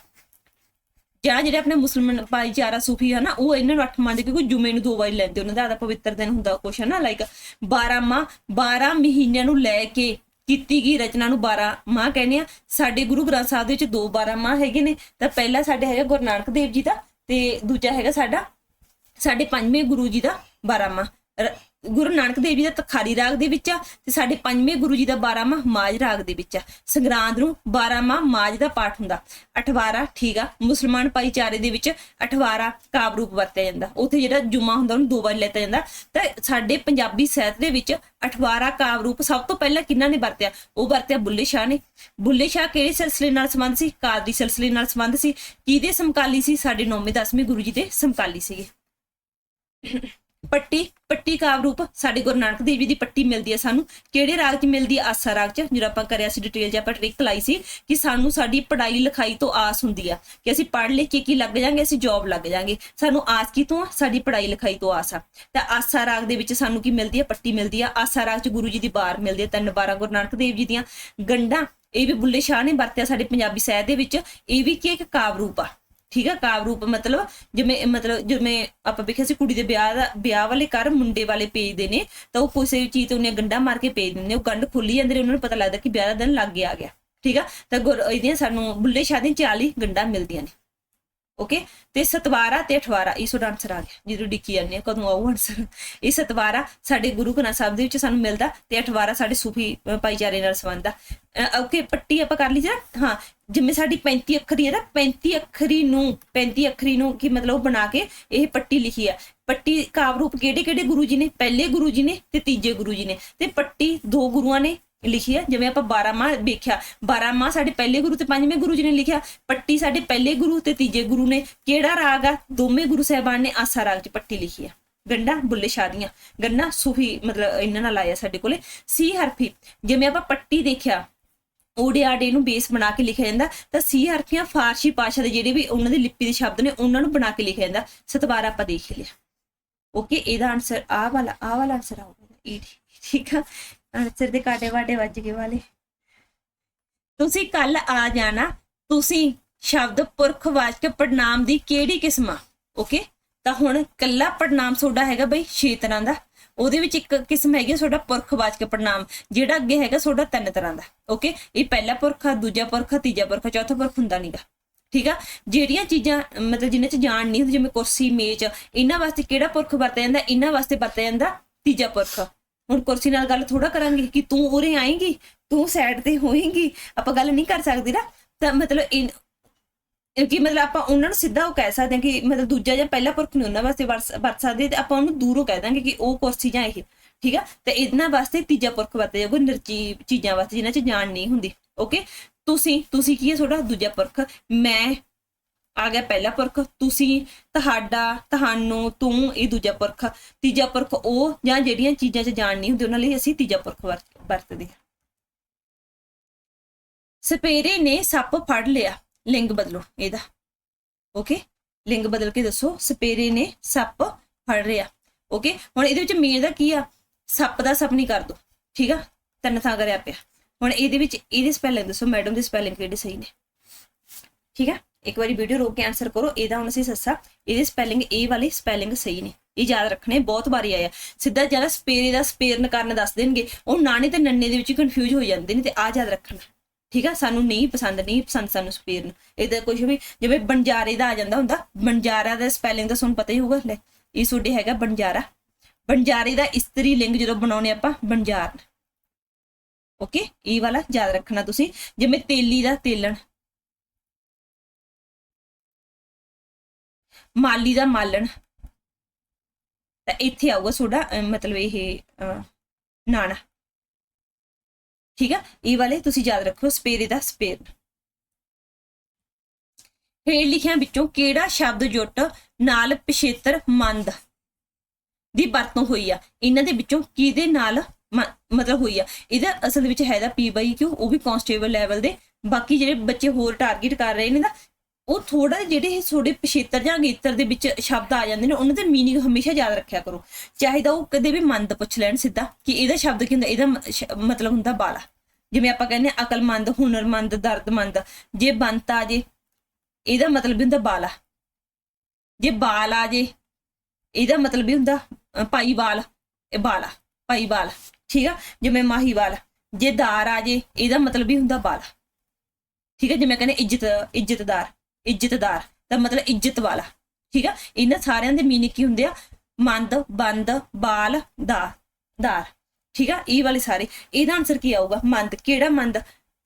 ਜਾਂ ਜਿਹੜੇ ਆਪਣੇ ਮੁਸਲਮਾਨ ਭਾਈਚਾਰਾ ਸੂਫੀ ਹੈ ਉਹ ਇਹਨਾਂ ਨੂੰ ਅੱਠ ਮੰਨਦੇ ਕਿਉਂਕਿ ਜੁਮੇ ਨੂੰ ਦੋ ਵਾਰੀ ਲੈਂਦੇ। ਉਹਨਾਂ ਦਾ ਆਦਾ ਪਵਿੱਤਰ ਦਿਨ ਹੁੰਦਾ ਕੁਛ ਹੈ ਨਾ ਲਾਈਕ 12 ਮਾ 12 ਮਹੀਨਿਆਂ ਨੂੰ ਲੈ ਕੇ ਕੀਤੀ ਗਈ ਰਚਨਾ ਨੂੰ 12 ਮਾਹ ਕਹਿੰਦੇ ਆ। ਸਾਡੇ ਗੁਰੂ ਗ੍ਰੰਥ ਸਾਹਿਬ ਦੇ ਵਿੱਚ ਦੋ 12 ਮਾਹ ਹੈਗੇ ਨੇ। ਤਾਂ ਪਹਿਲਾ ਸਾਡੇ ਹੈਗਾ ਗੁਰੂ ਨਾਨਕ ਦੇਵ ਜੀ ਦਾ ਤੇ ਦੂਜਾ ਹੈਗਾ ਸਾਡਾ ਸਾਡੇ ਪੰਜਵੇਂ ਗੁਰੂ ਜੀ ਦਾ 12ਵਾਂ ਗੁਰੂ ਨਾਨਕ ਦੇਵ ਜੀ ਦਾ ਤਖਾਰੀ ਰਾਗ ਦੇ ਵਿੱਚ ਆ ਤੇ ਸਾਡੇ ਪੰਜਵੇਂ ਗੁਰੂ ਜੀ ਦਾ 12ਵਾਂ ਮਾਜ ਰਾਗ ਦੇ ਵਿੱਚ ਆ। ਸੰਗਰਾਂਦ ਨੂੰ 12ਵਾਂ ਮਾਜ ਦਾ ਪਾਠ ਹੁੰਦਾ। ਅਠਵਾਰਾ, ਠੀਕ ਆ, ਮੁਸਲਮਾਨ ਭਾਈਚਾਰੇ ਦੇ ਵਿੱਚ ਅਠਵਾਰਾ ਕਾਵ ਰੂਪ ਵਰਤਿਆ ਜਾਂਦਾ। ਉੱਥੇ ਜਿਹੜਾ ਜੁਮਾ ਹੁੰਦਾ ਉਹਨੂੰ ਦੋ ਵਾਰ ਲੈਤਾ ਜਾਂਦਾ। ਤਾਂ ਸਾਡੇ ਪੰਜਾਬੀ ਸਾਹਿਤ ਦੇ ਵਿੱਚ ਅਠਵਾਰਾ ਕਾਵ ਰੂਪ ਸਭ ਤੋਂ ਪਹਿਲਾਂ ਕਿਹਨਾਂ ਨੇ ਵਰਤਿਆ? ਉਹ ਵਰਤਿਆ ਬੁੱਲੇ ਸ਼ਾਹ ਨੇ। ਬੁੱਲੇ ਸ਼ਾਹ ਕਿਹੜੇ ਸਿਲਸਿਲੇ ਨਾਲ ਸੰਬੰਧ ਸੀ? ਕਾਦਰੀ ਸਿਲਸਿਲੇ ਨਾਲ ਸੰਬੰਧ ਸੀ। ਕਿਹਦੇ ਸਮਕਾਲੀ ਸੀ? ਸਾਡੇ 9ਵੇਂ 10ਵੇਂ ਗੁਰੂ ਜੀ ਦੇ ਸਮਕਾਲੀ ਸੀਗੇ। ਪੱਟੀ ਪੱਟੀ ਕਾਵ ਰੂਪ ਸਾਡੇ ਗੁਰੂ ਨਾਨਕ ਦੇਵ ਜੀ ਦੀ ਪੱਟੀ ਮਿਲਦੀ ਹੈ ਸਾਨੂੰ। ਕਿਹੜੇ ਰਾਗ 'ਚ ਮਿਲਦੀ ਹੈ? ਆਸਾ ਰਾਗ 'ਚ, ਜਿਹੜਾ ਆਪਾਂ ਕਰਿਆ ਸੀ ਡਿਟੇਲ 'ਚ, ਆਪਾਂ ਟ੍ਰਿਕ ਲਾਈ ਸੀ ਕਿ ਸਾਨੂੰ ਸਾਡੀ ਪੜ੍ਹਾਈ ਲਿਖਾਈ ਤੋਂ ਆਸ ਹੁੰਦੀ ਆ ਕਿ ਅਸੀਂ ਪੜ੍ਹ ਲਿਖ ਕੇ ਕੀ ਲੱਗ ਜਾਾਂਗੇ, ਅਸੀਂ ਜੌਬ ਲੱਗ ਜਾਾਂਗੇ। ਸਾਨੂੰ ਆਸ ਕੀ ਤੋਂ ਆ? ਸਾਡੀ ਪੜ੍ਹਾਈ ਲਿਖਾਈ ਤੋਂ ਆਸ ਆ। ਤਾਂ ਆਸਾ ਰਾਗ ਦੇ ਵਿੱਚ ਸਾਨੂੰ ਕੀ ਮਿਲਦੀ ਹੈ? ਪੱਟੀ ਮਿਲਦੀ ਆ। ਆਸਾ ਰਾਗ 'ਚ ਗੁਰੂ ਜੀ ਦੀ ਬਾਰ ਮਿਲਦੀ ਹੈ, ਤਿੰਨ ਬਾਰਾਂ ਗੁਰੂ ਨਾਨਕ ਦੇਵ ਜੀ ਦੀਆਂ। ਗੰਢਾਂ, ਇਹ ਵੀ ਬੁੱਲੇ ਸ਼ਾਹ ਨੇ ਵਰਤਿਆ ਸਾਡੇ ਪੰਜਾਬੀ ਸਾਹਿਤ ਦੇ ਵਿੱਚ। ਇਹ ਵੀ ਕੀ ਇੱਕ ਕਾਵ ਰੂਪ ਆ। ਠੀਕ ਆ, ਕਾਵ ਰੂਪ ਮਤਲਬ ਜਿਵੇਂ ਮਤਲਬ ਜਿਵੇਂ ਆਪਾਂ ਵੇਖਿਆ ਸੀ ਕੁੜੀ ਦੇ ਵਿਆਹ ਦਾ, ਵਿਆਹ ਵਾਲੇ ਘਰ ਮੁੰਡੇ ਵਾਲੇ ਭੇਜਦੇ ਨੇ, ਤਾਂ ਉਹ ਕਿਸੇ ਵੀ ਚੀਜ਼ ਤੇ ਉਹਨੇ ਗੰਡਾ ਮਾਰ ਕੇ ਭੇਜ ਦਿੰਦੇ ਨੇ, ਉਹ ਗੰਢ ਖੁੱਲੀ ਜਾਂਦੇ ਨੇ, ਉਹਨਾਂ ਨੂੰ ਪਤਾ ਲੱਗਦਾ ਕਿ ਵਿਆਹ ਦਾ ਦਿਨ ਲੱਗ ਗਿਆ ਆ ਗਿਆ। ਠੀਕ ਆ, ਤਾਂ ਗੁਰ, ਇਹਦੀਆਂ ਸਾਨੂੰ ਬੁੱਲੇ ਸ਼ਾਹ ਦੀਆਂ 40 ਗੰਢਾਂ ਮਿਲਦੀਆਂ ਨੇ। ਓਕੇ ਤੇ ਸਤਵਾਰਾ ਤੇ ਅਠਵਾਰਾ, ਇਹ ਤੁਹਾਡਾ ਆਨਸਰ ਆ ਗਿਆ। ਜਦੋਂ ਡਿੱਕੀ ਜਾਂਦੇ ਆ, ਕਦੋਂ ਆਊ ਆਨਸਰ ਇਹ ਸਤਵਾਰਾ ਸਾਡੇ ਗੁਰੂ ਗ੍ਰੰਥ ਸਾਹਿਬ ਦੇ ਵਿੱਚ ਸਾਨੂੰ ਮਿਲਦਾ ਤੇ ਅਠਵਾਰਾ ਸਾਡੇ ਸੂਫੀ ਭਾਈਚਾਰੇ ਨਾਲ ਸੰਬੰਧ ਆ। ਓਕੇ ਪੱਟੀ ਆਪਾਂ ਕਰ ਲਈ ਜਰਾ। ਹਾਂ, ਜਿਵੇਂ ਸਾਡੀ 35 ਅੱਖਰੀ ਹੈ ਨਾ 35 ਅੱਖਰੀ ਨੂੰ 35 ਅੱਖਰੀ ਨੂੰ ਕੀ ਮਤਲਬ ਬਣਾ ਕੇ ਇਹ ਪੱਟੀ ਲਿਖੀ ਆ। ਪੱਟੀ ਕਾਵ ਰੂਪ ਕਿਹੜੇ ਕਿਹੜੇ ਗੁਰੂ ਜੀ ਨੇ? ਪਹਿਲੇ ਗੁਰੂ ਜੀ ਨੇ ਤੇ ਤੀਜੇ ਗੁਰੂ ਜੀ ਨੇ। ਤੇ ਪੱਟੀ ਦੋ ਗੁਰੂਆਂ ਨੇ ਲਿਖੀ ਹੈ, ਜਿਵੇਂ ਆਪਾਂ 12 ਮਾਹ ਵੇਖਿਆ 12 ਮਾਹ ਸਾਡੇ ਪਹਿਲੇ ਗੁਰੂ ਤੇ ਪੰਜਵੇਂ ਗੁਰੂ ਜੀ ਨੇ ਲਿਖਿਆ, ਪੱਟੀ ਸਾਡੇ ਪਹਿਲੇ ਗੁਰੂ ਤੇ ਤੀਜੇ ਗੁਰੂ ਨੇ, ਕਿਹੜਾ ਰਾਗ ਆ? ਦੋਵੇਂ ਗੁਰੂ ਸਾਹਿਬਾਨ ਨੇ ਆਸਾ ਰਾਗ 'ਚ ਪੱਟੀ ਲਿਖੀ ਆ। ਗੰਡਾ ਬੁੱਲੇ ਸ਼ਾਦੀਆਂ ਗੰਨਾ ਸੂਫੀ ਮਤਲਬ ਇਹਨਾਂ ਨਾਲ ਆਇਆ ਸਾਡੇ ਕੋਲੇ। ਸੀ ਹਰਫੀ, ਜਿਵੇਂ ਆਪਾਂ ਪੱਟੀ ਦੇਖਿਆ ਓਡੇ ਆਡੇ ਨੂੰ ਬੇਸ ਬਣਾ ਕੇ ਲਿਖਿਆ ਜਾਂਦਾ, ਤਾਂ ਸੀ ਹਰਫੀਆਂ ਫਾਰਸੀ ਭਾਸ਼ਾ ਦੇ ਜਿਹੜੇ ਵੀ ਉਹਨਾਂ ਦੀ ਲਿਪੀ ਦੇ ਸ਼ਬਦ ਨੇ, ਉਹਨਾਂ ਨੂੰ ਬਣਾ ਕੇ ਲਿਖਿਆ ਜਾਂਦਾ। ਸਤਵਾਰਾ ਆਪਾਂ ਦੇਖ ਲਿਆ। ਓਕੇ ਇਹਦਾ ਆਨਸਰ ਆ ਵਾਲਾ ਆ ਵਾਲਾ ਆਨਸਰ ਆਊਗਾ। ਇਹ ਠੀਕ ਆ। ਆਨਸਰ ਦੇ ਕਾਟੇ ਵਾਟੇ ਵੱਜ ਗਏ ਵਾਲੇ। ਤੁਸੀਂ ਕੱਲ ਆ ਜਾਣਾ, ਤੁਸੀਂ ਸ਼ਬਦ ਪੁਰਖਵਾਚਕ ਪੜਨਾਮ ਦੀ ਕਿਹੜੀ ਕਿਸਮ ਆ? ਓਕੇ ਤਾਂ ਹੁਣ ਕੱਲਾ ਪੜਨਾਮ ਤੁਹਾਡਾ ਹੈਗਾ ਬਈ 6 ਤਰ੍ਹਾਂ ਦਾ। ਉਹਦੇ ਵਿੱਚ ਇੱਕ ਕਿਸਮ ਹੈਗੀ ਆ ਤੁਹਾਡਾ ਪੁਰਖਵਾਚਕ ਪੜਨਾਮ ਜਿਹੜਾ ਅੱਗੇ ਹੈਗਾ ਤੁਹਾਡਾ ਤਿੰਨ ਤਰ੍ਹਾਂ ਦਾ। ਓਕੇ ਇਹ ਪਹਿਲਾ ਪੁਰਖ ਆ, ਦੂਜਾ ਪੁਰਖ ਆ, ਤੀਜਾ ਪੁਰਖ ਚੌਥਾ ਪੁਰਖ ਹੁੰਦਾ ਨਹੀਂਗਾ ਠੀਕ ਆ? ਜਿਹੜੀਆਂ ਚੀਜ਼ਾਂ, ਮਤਲਬ ਜਿਨ੍ਹਾਂ ਚ ਜਾਣ ਨਹੀਂ ਹੁੰਦੀ, ਜਿਵੇਂ ਕੁਰਸੀ, ਮੇਜ਼, ਇਹਨਾਂ ਵਾਸਤੇ ਕਿਹੜਾ ਪੁਰਖ ਵਰਤਿਆ ਜਾਂਦਾ? ਇਹਨਾਂ ਵਾਸਤੇ ਵਰਤਿਆ ਜਾਂਦਾ ਤੀਜਾ ਪੁਰਖ। ਹੁਣ ਕੁਰਸੀ ਨਾਲ ਗੱਲ ਥੋੜਾ ਕਰਾਂਗੇ ਕਿ ਤੂੰ ਉਰੇ ਆਏਂਗੀ, ਤੂੰ ਸਾਈਡ ਤੇ ਹੋਏਂਗੀ, ਆਪਾਂ ਗੱਲ ਨਹੀਂ ਕਰ ਸਕਦੇ ਨਾ। ਤਾਂ ਮਤਲਬ ਕਿ ਮਤਲਬ ਆਪਾਂ ਉਹਨਾਂ ਨੂੰ ਸਿੱਧਾ ਉਹ ਕਹਿ ਸਕਦੇ ਹਾਂ ਕਿ ਮਤਲਬ ਦੂਜਾ ਜਾਂ ਪਹਿਲਾ ਪੁਰਖ ਨਹੀਂ ਉਹਨਾਂ ਵਾਸਤੇ ਵਰਤ ਵਰਤ ਸਕਦੇ ਤੇ ਆਪਾਂ ਉਹਨੂੰ ਦੂਰੋਂ ਕਹਿ ਦਾਂਗੇ ਕਿ ਉਹ ਕੁਰਸੀ ਜਾਂ ਇਹ, ਠੀਕ ਆ? ਤੇ ਇਹਨਾਂ ਵਾਸਤੇ ਤੀਜਾ ਪੁਰਖ ਵਰਤਿਆ ਜਾਊਗਾ ਨਿਰਜੀਵ ਚੀਜ਼ਾਂ ਵਾਸਤੇ, ਜਿਨ੍ਹਾਂ 'ਚ ਜਾਨ ਨਹੀਂ ਹੁੰਦੀ ਓਕੇ ਤੁਸੀਂ ਤੁਸੀਂ ਕੀ ਹੈ ਤੁਹਾਡਾ ਦੂਜਾ ਪੁਰਖ? ਮੈਂ ਆ ਗਿਆ ਪਹਿਲਾ ਪੁਰਖ, ਤੁਸੀਂ, ਤੁਹਾਡਾ, ਤੁਹਾਨੂੰ, ਤੂੰ, ਇਹ ਦੂਜਾ ਪੁਰਖ। ਤੀਜਾ ਪੁਰਖ ਉਹ ਜਾਂ ਜਿਹੜੀਆਂ ਚੀਜ਼ਾਂ 'ਚ ਜਾਣ ਨਹੀਂ ਹੁੰਦੀ, ਉਹਨਾਂ ਲਈ ਅਸੀਂ ਤੀਜਾ ਪੁਰਖ ਵਰਤ- ਵਰਤਦੇ ਹਾਂ। ਸਪੇਰੇ ਨੇ ਸੱਪ ਫੜ ਲਿਆ, ਲਿੰਗ ਬਦਲੋ ਇਹਦਾ। ਓਕੇ ਲਿੰਗ ਬਦਲ ਕੇ ਦੱਸੋ ਸਪੇਰੇ ਨੇ ਸੱਪ ਫੜ ਲਿਆ ਓਕੇ ਹੁਣ ਇਹਦੇ ਵਿੱਚ ਮੇਨ ਦਾ ਕੀ ਆ? ਸੱਪ ਦਾ ਸੱਪ ਨਹੀਂ ਕਰ ਦੋ ਠੀਕ ਆ? ਤਿੰਨ ਥਾਂ ਕਰਿਆ ਪਿਆ। ਹੁਣ ਇਹਦੇ ਵਿੱਚ, ਇਹਦੀ ਸਪੈਲਿੰਗ ਦੱਸੋ ਮੈਡਮ ਦੀ ਸਪੈਲਿੰਗ ਕਿਹੜੀ ਸਹੀ ਨੇ? ਠੀਕ ਆ? ਇੱਕ ਵਾਰੀ ਵੀਡੀਓ ਰੋਕ ਕੇ ਆਨਸਰ ਕਰੋ, ਇਹਦਾ ਹੁਣ ਅਸੀਂ ਸੱਸਾ, ਇਹਦੀ ਸਪੈਲਿੰਗ ਇਹ ਵਾਲੀ ਸਪੈਲਿੰਗ ਸਹੀ ਨੇ। ਇਹ ਯਾਦ ਰੱਖਣੇ, ਬਹੁਤ ਵਾਰੀ ਆਇਆ। ਸਿੱਧਾ ਜ਼ਿਆਦਾ ਸਪੇਰੇ ਦਾ ਸਪੇਰਨ ਕਰਨ ਦੱਸ ਦੇਣਗੇ। ਉਹ ਨਾਣੇ ਤੇ ਨੰਨੇ ਦੇ ਵਿੱਚ ਕਨਫਿਊਜ਼ ਹੋ ਜਾਂਦੇ ਨੇ ਤੇ ਆ ਯਾਦ ਰੱਖਣਾ। ਠੀਕ ਆ? ਸਾਨੂੰ ਨਹੀਂ ਪਸੰਦ ਨਹੀਂ ਪਸੰਦ ਸਾਨੂੰ ਸਪੇਰਨ। ਇਹਦਾ ਕੁਝ ਵੀ, ਜਿਵੇਂ ਬੰਜਾਰੇ ਦਾ ਆ ਜਾਂਦਾ ਹੁੰਦਾ, ਬੰਜਾਰਾ ਦਾ ਸਪੈਲਿੰਗ ਤਾਂ ਤੁਹਾਨੂੰ ਪਤਾ ਹੀ ਹੋਊਗਾ ਲੈ। ਇਹ ਤੁਹਾਡੇ ਹੈਗਾ ਬੰਜਾਰਾ। ਬੰਜਾਰੇ ਦਾ ਇਸਤਰੀ ਲਿੰਗ ਜਦੋਂ ਬਣਾਉਨੇ ਆਪਾਂ, ਬੰਜਾਰ। ਓਕੇ ਇਹ ਵਾਲਾ ਯਾਦ ਰੱਖਣਾ ਤੁਸੀਂ। ਜਿਵੇਂ ਤੇਲੀ ਦਾ ਤੇਲਣ। ਮਾਲੀ ਦਾ ਮਾਲਣ। ਤਾਂ ਇੱਥੇ ਆਊਗਾ ਤੁਹਾਡਾ ਮਤਲਬ ਇਹ ਨਾਣਾ। ਠੀਕ ਆ? ਇਹ ਵਾਲੇ ਤੁਸੀਂ ਯਾਦ ਰੱਖੋ, ਸਪੇਰੇ ਦਾ ਸਪੇਰ। ਹੇਠ ਲਿਖਿਆਂ ਵਿੱਚੋਂ ਕਿਹੜਾ ਸ਼ਬਦ ਜੁੱਟ ਨਾਲ ਪਿਛੇਤਰ ਮੰਦ ਦੀ ਵਰਤੋਂ ਹੋਈ ਆ? ਇਹਨਾਂ ਦੇ ਵਿੱਚੋਂ ਕਿਹਦੇ ਨਾਲ ਮਤਲਬ ਹੋਈ ਆ? ਇਹਦਾ ਅਸਲ ਵਿੱਚ ਹੈ ਦਾ ਪੀ ਬਾਈ ਕਿਉਂ ਉਹ ਵੀ ਕਨਸਟੇਬਲ ਲੈਵਲ ਦੇ। ਬਾਕੀ ਜਿਹੜੇ ਬੱਚੇ ਹੋਰ ਟਾਰਗੇਟ ਕਰ ਰਹੇ ਨੇ ਨਾ ਉਹ ਥੋੜਾ ਜਿਹੜੇ ਤੁਹਾਡੇ ਪਿਛੇਤਰ ਜਾਂ ਅਗੇਤਰ ਦੇ ਵਿੱਚ ਸ਼ਬਦ ਆ ਜਾਂਦੇ ਨੇ, ਉਹਨਾਂ ਦੇ ਮੀਨਿੰਗ ਹਮੇਸ਼ਾ ਯਾਦ ਰੱਖਿਆ ਕਰੋ। ਚਾਹੀਦਾ ਉਹ ਕਦੇ ਵੀ ਮੰਦ ਪੁੱਛ ਲੈਣ ਸਿੱਧਾ ਕਿ ਇਹਦਾ ਸ਼ਬਦ ਕੀ ਹੁੰਦਾ, ਇਹਦਾ ਮਤਲਬ ਹੁੰਦਾ ਬਾਲਾ। ਜਿਵੇਂ ਆਪਾਂ ਕਹਿੰਦੇ ਹਾਂ ਅਕਲਮੰਦ ਹੁਨਰਮੰਦ ਦਰਦਮੰਦ ਜੇ ਬੰਤ ਆ ਜੇ, ਇਹਦਾ ਮਤਲਬ ਵੀ ਹੁੰਦਾ ਬਾਲਾ। ਜੇ ਬਾਲ ਆ ਜੇ, ਇਹਦਾ ਮਤਲਬ ਵੀ ਹੁੰਦਾ ਭਾਈ ਬਾਲ ਇਹ ਬਾਲਾ ਭਾਈ ਬਾਲ ਠੀਕ ਆ? ਜਿਵੇਂ ਮਾਹੀ ਬਾਲ ਜੇ ਦਾਰ ਆ ਜੇ, ਇਹਦਾ ਮਤਲਬ ਵੀ ਹੁੰਦਾ ਬਾਲਾ। ਠੀਕ ਹੈ ਜਿਵੇਂ ਕਹਿੰਦੇ ਇੱਜ਼ਤ, ਇੱਜ਼ਤਦਾਰ। ਇੱਜ਼ਤਦਾਰ, ਤਾਂ ਮਤਲਬ ਇੱਜ਼ਤ ਵਾਲਾ, ਠੀਕ ਆ? ਇਹਨਾਂ ਸਾਰਿਆਂ ਦੇ ਮੀਨਿੰਗ ਕੀ ਹੁੰਦੇ ਆ? ਮੰਦ, ਬੰਦ, ਬਾਲ, ਦਾ, ਦਾਰ, ਠੀਕ ਆ? ਇਹ ਵਾਲੇ ਸਾਰੇ। ਇਹਦਾ ਆਨਸਰ ਕੀ ਆਊਗਾ? ਮੰਦ। ਕਿਹੜਾ ਮੰਦ?